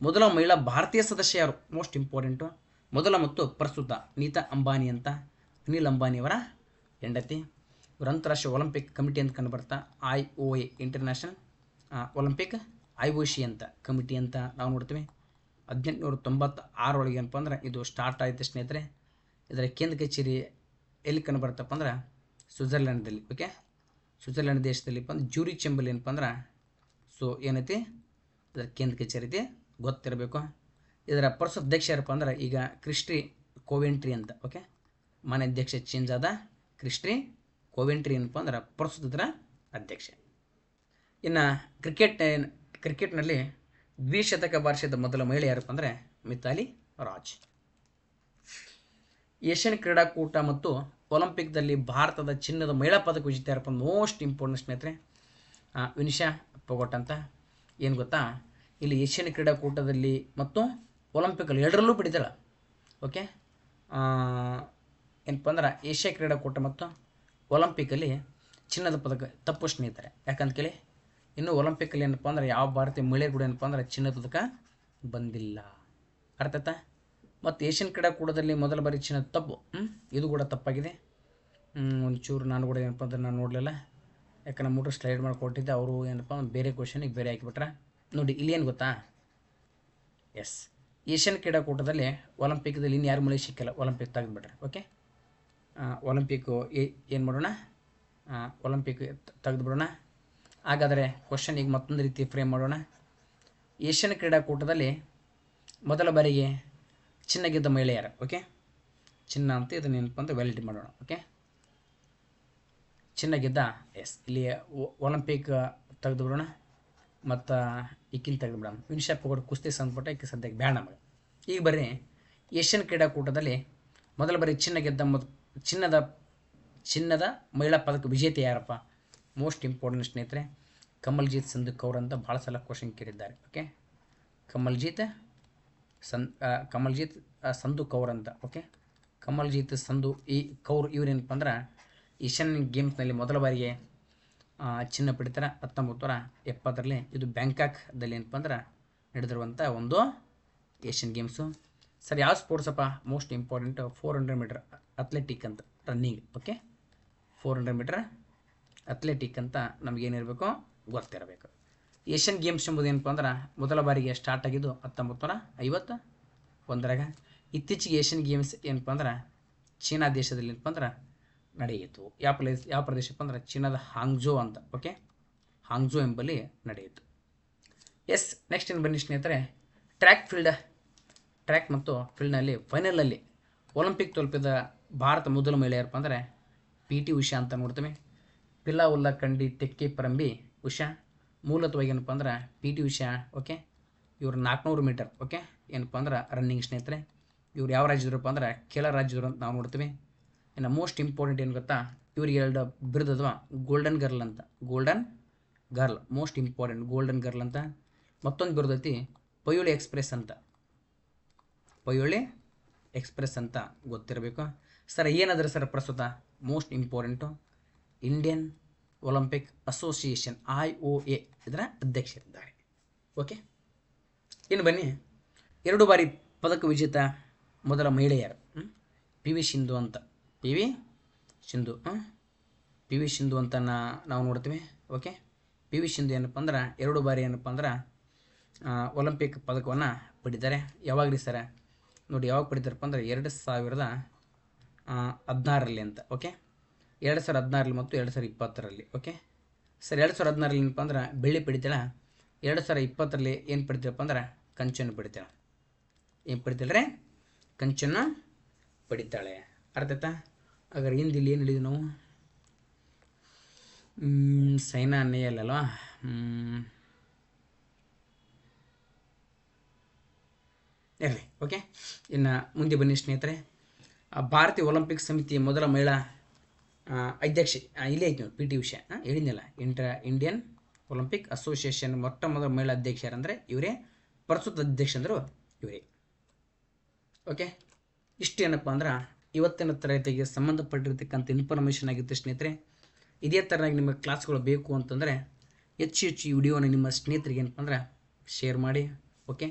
A: ಮೊದಲ ಮಹಿಳಾ ಭಾರತೀಯ ಸದಸ್ಯ ಯಾರು? ಮೋಸ್ಟ್ ಇಂಪಾರ್ಟೆಂಟು ಮೊದಲ ಮತ್ತು ಪ್ರಸ್ತುತ ನೀತಾ ಅಂಬಾನಿ ಅಂತ, ಅನಿಲ್ ಅಂಬಾನಿಯವರ ಹೆಂಡತಿ. ಇವರು ಅಂತಾರಾಷ್ಟ್ರೀಯ ಒಲಿಂಪಿಕ್ ಕಮಿಟಿ ಅಂತ ಕಂಡು ಬರ್ತಾ I O A international Olympic C ಅಂತ ಕಮಿಟಿ ಅಂತ ನಾವು ನೋಡ್ತೀವಿ. ಹದಿನೆಂಟುನೂರ ತೊಂಬತ್ತ ಆರೊಳಗೆ ಏನಪ್ಪ ಅಂದ್ರೆ ಇದು ಸ್ಟಾರ್ಟ್ ಆಯಿತು ಸ್ನೇಹಿತರೆ. ಇದರ ಕೇಂದ್ರ ಕಚೇರಿ ಎಲ್ಲಿ ಕಂಡು ಬರುತ್ತಪ್ಪ ಅಂದ್ರೆ ಸ್ವಿಟ್ಜರ್ಲ್ಯಾಂಡ್ದಲ್ಲಿ ಓಕೆ ಸ್ವಿಟ್ಜರ್ಲೆಂಡ್ ದೇಶದಲ್ಲಿ ಅಂದ್ರೆ ಜೂರಿ ಚೆಂಬಲ್ ಏನಪ್ಪ ಅಂದ್ರೆ ಸೊ ಏನೈತಿ? ಇದರ ಕೇಂದ್ರ ಕಚೇರಿ ಐತಿ, ಗೊತ್ತಿರಬೇಕು. ಇದರ ಪ್ರಸ್ತುತ ಅಧ್ಯಕ್ಷ ಯಾರಪ್ಪ ಅಂದ್ರೆ ಈಗ ಕ್ರಿಸ್ಟ್ರಿ ಕೋವೆಂಟ್ರಿ ಅಂತ ಓಕೆ ಮನೆ ಅಧ್ಯಕ್ಷ ಚೇಂಜ್ ಆದ ಕ್ರಿಸ್ಟ್ರಿ ಕೋವೆಂಟ್ರಿ ಏನಪ್ಪ ಅಂದ್ರೆ ಪ್ರಸ್ತುತ ಅಧ್ಯಕ್ಷ. ಇನ್ನು ಕ್ರಿಕೆಟ್ ಕ್ರಿಕೆಟ್ನಲ್ಲಿ ದ್ವಿಶತಕ ಬಾರಿಸಿದ ಮೊದಲ ಮಹಿಳೆ ಯಾರಪ್ಪ ಅಂದರೆ ಮಿತಾಲಿ ರಾಜ್. ಏಷ್ಯನ್ ಕ್ರೀಡಾಕೂಟ ಮತ್ತು ಒಲಿಂಪಿಕ್ದಲ್ಲಿ ಭಾರತದ ಚಿನ್ನದ ಮಹಿಳಾ ಪದಕ ವಿಜೇತ ಮೋಸ್ಟ್ ಇಂಪಾರ್ಟೆಂಟ್ ಸ್ನೇಹಿತರೆ ವಿನಿಶಾ ಪೊಗೋಟ್ ಅಂತ. ಏನು ಗೊತ್ತಾ? ಇಲ್ಲಿ ಏಷ್ಯನ್ ಕ್ರೀಡಾಕೂಟದಲ್ಲಿ ಮತ್ತು ಒಲಿಂಪಿಕಲ್ಲಿ ಎರಡರಲ್ಲೂ ಬಿಡಿದಳ ಓಕೆ ಏನಪ್ಪ ಅಂದ್ರೆ ಏಷ್ಯಾ ಕ್ರೀಡಾಕೂಟ ಮತ್ತು ಒಲಿಂಪಿಕಲ್ಲಿ ಚಿನ್ನದ ಪದಕ ತಪ್ಪು ಸ್ನೇಹಿತರೆ. ಯಾಕಂತ ಕೇಳಿ? ಇನ್ನು ಒಲಿಂಪಿಕಲ್ಲಿ ಏನಪ್ಪ ಅಂದ್ರೆ ಯಾವ ಭಾರತೀಯ ಮಹಿಳೆ ಕೂಡ ಏನಪ್ಪ ಅಂದ್ರೆ ಚಿನ್ನ ಪದಕ ಬಂದಿಲ್ಲ. ಅರ್ಥ ಆಯ್ತಾ? ಮತ್ತು ಏಷ್ಯನ್ ಕ್ರೀಡಾಕೂಟದಲ್ಲಿ ಮೊದಲ ಬಾರಿ ಚಿನ್ನ ತಪ್ಪು? ಇದು ಕೂಡ ತಪ್ಪಾಗಿದೆ. ಒಂಚೂರು ನಾನು ಕೂಡ ಏನಪ್ಪ ಅಂದ್ರೆ ನಾನು ನೋಡಲಿಲ್ಲ. ಯಾಕಂದ್ರೆ ಮೂರು ಸ್ಲೈಡ್ ಮಾಡಿ ಕೊಟ್ಟಿದ್ದೆ ಅವರು ಏನಪ್ಪ ಬೇರೆ ಕ್ವಶನಿಗೆ ಬೇರೆ ಹಾಕಿಬಿಟ್ರೆ. ನೋಡಿ, ಇಲ್ಲಿ ಏನು ಗೊತ್ತಾ? ಎಸ್ ಏಷ್ಯನ್ ಕ್ರೀಡಾಕೂಟದಲ್ಲಿ ಒಲಿಂಪಿಕ್ದಲ್ಲಿ ಇನ್ನು ಯಾರು ಮಳೆ ಸಿಕ್ಕಿಲ್ಲ? ಒಲಿಂಪಿಕ್ ತೆಗೆದುಬಿಟ್ರೆ ಓಕೆ ಒಲಿಂಪಿಕ್ಕು ಏನು ಮಾಡೋಣ? ಒಲಿಂಪಿಕ್ ತೆಗೆದುಬಿಡೋಣ. ಹಾಗಾದರೆ ಕ್ವಶನ್ ಈಗ ಮತ್ತೊಂದು ರೀತಿ ಫ್ರೇಮ್ ಮಾಡೋಣ. ಏಷ್ಯನ್ ಕ್ರೀಡಾಕೂಟದಲ್ಲಿ ಮೊದಲ ಬಾರಿಗೆ ಚಿನ್ನ ಗೆದ್ದ ಮಹಿಳೆಯರು ಓಕೆ ಚಿನ್ನ ಅಂತ ಇದು ಏನಪ್ಪ ಅಂತ ವ್ಯಾಲಿಡಿ ಮಾಡೋಣ. ಓಕೆ ಚಿನ್ನ ಗೆದ್ದ ಎಸ್ ಇಲ್ಲಿ ಒಲಿಂಪಿಕ್ ತೆಗೆದು ಬಿಡೋಣ ಮತ್ತು ಇಕ್ಕಿನ ತೆಗೆದು ಬಿಡೋಣ ವಿನ್ಶಾಪ್ ಪೊಗಡ್ ಕುಸ್ತಿ ಸಂದ್ಬಿಟ್ಟು ಇಕ್ಕಿ ಸದ್ಯಕ್ಕೆ ಬ್ಯಾಡ ನಮಗೆ ಈಗ ಬರ್ರಿ, ಏಷ್ಯನ್ ಕ್ರೀಡಾಕೂಟದಲ್ಲಿ ಮೊದಲ ಬಾರಿ ಚಿನ್ನ ಗೆದ್ದ ಮೊದ ಚಿನ್ನದ ಚಿನ್ನದ ಮಹಿಳಾ ಪದಕ ವಿಜೇತೆ ಯಾರಪ್ಪ? ಮೋಸ್ಟ್ ಇಂಪಾರ್ಟೆಂಟ್ ಸ್ನೇಹಿತರೆ, ಕಮಲ್ಜೀತ್ ಸಂಧು ಕೌರ್ ಅಂತ ಭಾಳ ಸಲ ಕ್ವಶನ್ ಕೇಳಿದ್ದಾರೆ ಓಕೆ ಕಮಲ್ಜೀತ್ ಸನ್ ಕಮಲ್ಜೀತ್ ಸಂಧು ಕೌರ್ ಅಂತ ಓಕೆ ಕಮಲ್ಜೀತ್ ಸಂಧು, ಈ ಕೌರ್ ಇವರೇನಪ್ಪ ಅಂದ್ರೆ ಏಷ್ಯನ್ ಗೇಮ್ಸ್ನಲ್ಲಿ ಮೊದಲ ಬಾರಿಗೆ ಚಿನ್ನ ಪಡಿತಾರೆ. ಹತ್ತೊಂಬತ್ತು ನೂರ ಎಪ್ಪತ್ತರಲ್ಲಿ ಇದು ಬ್ಯಾಂಕಾಕ್ದಲ್ಲಿ ಏನಪ್ಪ ಅಂದ್ರೆ ನಡೆದಿರುವಂಥ ಒಂದು ಏಷ್ಯನ್ ಗೇಮ್ಸು. ಸರ್, ಯಾವ ಸ್ಪೋರ್ಟ್ಸಪ್ಪ most important four hundred metre athletic ಅಂತ running okay four hundred metre athletic ಅಂತ ನಮಗೇನಿರಬೇಕು ಗೊತ್ತಿರಬೇಕು. ಏಷ್ಯನ್ ಗೇಮ್ಸ್ ಎಂಬುದು ಏನಪ್ಪ ಅಂದ್ರೆ ಮೊದಲ ಬಾರಿಗೆ ಸ್ಟಾರ್ಟ್ ಆಗಿದ್ದು ಹತ್ತೊಂಬತ್ತು ನೂರ ಐವತ್ತ ಒಂದರಾಗ ಇತ್ತೀಚೆಗೆ ಏಷ್ಯನ್ ಗೇಮ್ಸ್ ಏನಪ್ಪ ಅಂದ್ರೆ ಚೀನಾ ದೇಶದಲ್ಲಿ ಏನಪ್ಪ ಅಂದ್ರೆ ನಡೆಯಿತು. ಯಾವ ಪ್ಲೇಸ್ ಯಾವ ಪ್ರದೇಶಪ್ಪ ಅಂದ್ರೆ ಚೀನಾದ ಹಾಂಗ್ಜೋ ಅಂತ, ಓಕೆ? ಹಾಂಗ್ಜೋ ಎಂಬಲ್ಲಿ ನಡೆಯಿತು. ಎಸ್, ನೆಕ್ಸ್ಟ್ ಏನು ಬನ್ನಿ ಸ್ನೇಹಿತರೆ? ಟ್ರ್ಯಾಕ್ ಫೀಲ್ಡ್, ಟ್ರ್ಯಾಕ್ ಮತ್ತು ಫೀಲ್ಡ್ನಲ್ಲಿ ಫೈನಲಲ್ಲಿ ಒಲಿಂಪಿಕ್ ತಲುಪಿದ ಭಾರತ ಮೊದಲ ಮಹಿಳೆಯರಪ್ಪ ಅಂದರೆ ಪಿ ಟಿ ಉಷಾ ಅಂತ ನೋಡ್ತೀವಿ. ಪಿಲ್ಲಾ ಉಲ್ಲಾ ಕಂಡಿ ತೆಕ್ಕೆ ಪರಂಬಿ ಉಷಾ. ಮೂಲತವಾಗಿ ಏನಪ್ಪ ಅಂದ್ರೆ ಪಿ ಟಿ ಉಷಾ, ಓಕೆ? ಇವರು ನಾಲ್ಕುನೂರು ಮೀಟರ್, ಓಕೆ? ಏನಪ್ಪ ಅಂದ್ರೆ ರನ್ನಿಂಗ್ ಸ್ನೇಹಿತರೆ, ಇವ್ರು ಯಾವ ರಾಜ್ಯದವ್ರಪ್ಪ ಅಂದ್ರೆ ಕೇರಳ ರಾಜ್ಯದವರು ಅಂತ ನಾವು ನೋಡ್ತೀವಿ. ಇನ್ನು ಮೋಸ್ಟ್ ಇಂಪಾರ್ಟೆಂಟ್ ಏನು ಗೊತ್ತಾ? ಇವ್ರಿಗೆ ಎರಡು ಬಿರುದದ್ವಾ ಗೋಲ್ಡನ್ ಗರ್ಲ್ ಅಂತ. Golden girl most important golden girl ಅಂತ. ಮತ್ತೊಂದು ಬಿರುದೈತಿ ಪಯೋಳಿ ಎಕ್ಸ್ಪ್ರೆಸ್ ಅಂತ. ಪಯೋಳಿ ಎಕ್ಸ್ಪ್ರೆಸ್ ಅಂತ ಗೊತ್ತಿರಬೇಕು. ಸರ್, ಏನಾದ್ರೆ ಸರ್ ಪ್ರಸ್ತುತ? Most important Indian Olympic association I O A ಇದರ ಅಧ್ಯಕ್ಷರಿದ್ದಾರೆ. ಓಕೆ ಇನ್ನು ಬನ್ನಿ. ಎರಡು ಬಾರಿ ಪದಕ ವಿಜೇತ ಮೊದಲ ಮಹಿಳೆಯರು. ಪಿ ವಿ ಸಿಂಧು ಅಂತ. P V Sindhu P V Sindhu ಅಂತ ನಾವು ನೋಡ್ತೀವಿ. ಓಕೆ ಪಿ ವಿ ಸಿಂಧು ಏನಪ್ಪ ಅಂದ್ರೆ, ಎರಡು ಬಾರಿ ಏನಪ್ಪ ಅಂದ್ರೆ ಒಲಿಂಪಿಕ್ ಪದಕವನ್ನು ಪಡಿದ್ದಾರೆ ಯಾವಾಗ ರೀ ಸರ? ನೋಡಿ, ಯಾವಾಗ ಪಡಿತಾರಪ್ಪ ಅಂದರೆ, ಎರಡು ಸಾವಿರದ ಹದಿನಾರರಲ್ಲಿ ಅಂತ. ಓಕೆ ಎರಡು ಸಾವಿರ ಹದಿನಾರಲ್ಲಿ ಮತ್ತು ಎರಡು ಸಾವಿರ ಇಪ್ಪತ್ತರಲ್ಲಿ ಓಕೆ ಸರ್, ಎರಡು ಸಾವಿರ ಹದಿನಾರಲ್ಲಿ ಏನಪ್ಪ ಅಂದ್ರೆ ಬೆಳ್ಳಿ ಪಡಿತಾಳೆ ಎರಡು ಸಾವಿರ ಇಪ್ಪತ್ತರಲ್ಲಿ ಏನು ಪಡಿತೀವಪ್ಪ ಅಂದ್ರೆ ಕಂಚನ್ನು ಪಡಿತಾಳೆ ಏನು ಪಡಿತಾಳೆ ಕಂಚನ್ನು ಪಡಿತಾಳೆ. ಅರ್ಥ ಆಯ್ತಾ? ಹಾಗಾದ್ರೆ ಹಿಂದೆ ಇಲ್ಲಿ ಏನು ಹೇಳಿದ್ವಿ ನಾವು? ಸೈನಾ ನೇಯಲ್ ಅಲ್ವಾ ಇರಲಿ ಓಕೆ ಇನ್ನು ಮುಂದೆ ಬನ್ನಿ ಸ್ನೇಹಿತರೆ. ಭಾರತೀಯ ಒಲಿಂಪಿಕ್ ಸಮಿತಿ ಮೊದಲ ಮಹಿಳಾ ಅಧ್ಯಕ್ಷೆ ಇಲ್ಲೇ ಐತಿ ನೋಡಿ ಪಿ ಟಿ ಉಷಾ ಹೇಳಿದ್ನಲ್ಲ ಇಂಟ್ರ ಇಂಡಿಯನ್ ಒಲಿಂಪಿಕ್ ಅಸೋಸಿಯೇಷನ್ ಮೊಟ್ಟ ಮೊದಲ ಮಹಿಳಾ ಅಧ್ಯಕ್ಷರಂದರೆ ಇವರೇ, ಪ್ರಸ್ತುತ ಅಧ್ಯಕ್ಷಂದರು ಇವರೇ. ಓಕೆ ಇಷ್ಟು ಏನಪ್ಪ ಅಂದ್ರೆ, ಇವತ್ತಿನ ತರಗತಿಗೆ ಸಂಬಂಧಪಟ್ಟಿರ್ತಕ್ಕಂಥ ಇನ್ಫಾರ್ಮೇಷನ್ ಆಗಿತ್ತು ಸ್ನೇಹಿತರೆ. ಇದೇ ಥರನಾಗಿ ನಿಮಗೆ ಕ್ಲಾಸ್ಗಳು ಬೇಕು ಅಂತಂದರೆ ಹೆಚ್ಚು ಹೆಚ್ಚು ಈ ವಿಡಿಯೋನ ನಿಮ್ಮ ಸ್ನೇಹಿತರಿಗೆ ಏನಪ್ಪ ಅಂದ್ರೆ ಶೇರ್ ಮಾಡಿ ಓಕೆ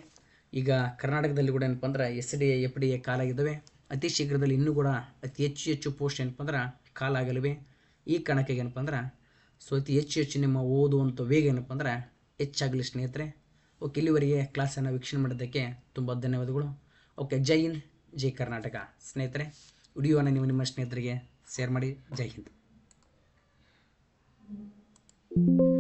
A: ಈಗ ಕರ್ನಾಟಕದಲ್ಲಿ ಕೂಡ ಏನಪ್ಪ ಅಂದ್ರೆ S D F D A ಕಾಲಾಗಿದ್ದಾವೆ. ಅತಿ ಶೀಘ್ರದಲ್ಲಿ ಇನ್ನೂ ಕೂಡ ಅತಿ ಹೆಚ್ಚು ಹೆಚ್ಚು ಪೋಸ್ಟ್ ಏನಪ್ಪ ಅಂದ್ರೆ ಕಾಲಾಗಲಿವೆ. ಈ ಕಾರಣಕ್ಕೆ ಏನಪ್ಪ ಅಂದ್ರೆ ಸೊ ಅತಿ ಹೆಚ್ಚು ಹೆಚ್ಚು ನಿಮ್ಮ ಓದುವಂಥ ವೇಗ ಏನಪ್ಪ ಅಂದ್ರೆ ಹೆಚ್ಚಾಗಲಿ ಸ್ನೇಹಿತರೆ. ಓಕೆ ಇಲ್ಲಿವರೆಗೆ ಕ್ಲಾಸನ್ನು ವೀಕ್ಷಣೆ ಮಾಡೋದಕ್ಕೆ ತುಂಬ ಧನ್ಯವಾದಗಳು. ಓಕೆ ಜೈ ಹಿಂದ್, ಜೈ ಕರ್ನಾಟಕ. ಸ್ನೇಹಿತರೆ, ವಿಡಿಯೋನ ನೀವು ನಿಮ್ಮ ಸ್ನೇಹಿತರಿಗೆ ಶೇರ್ ಮಾಡಿ. ಜೈ ಹಿಂದ್.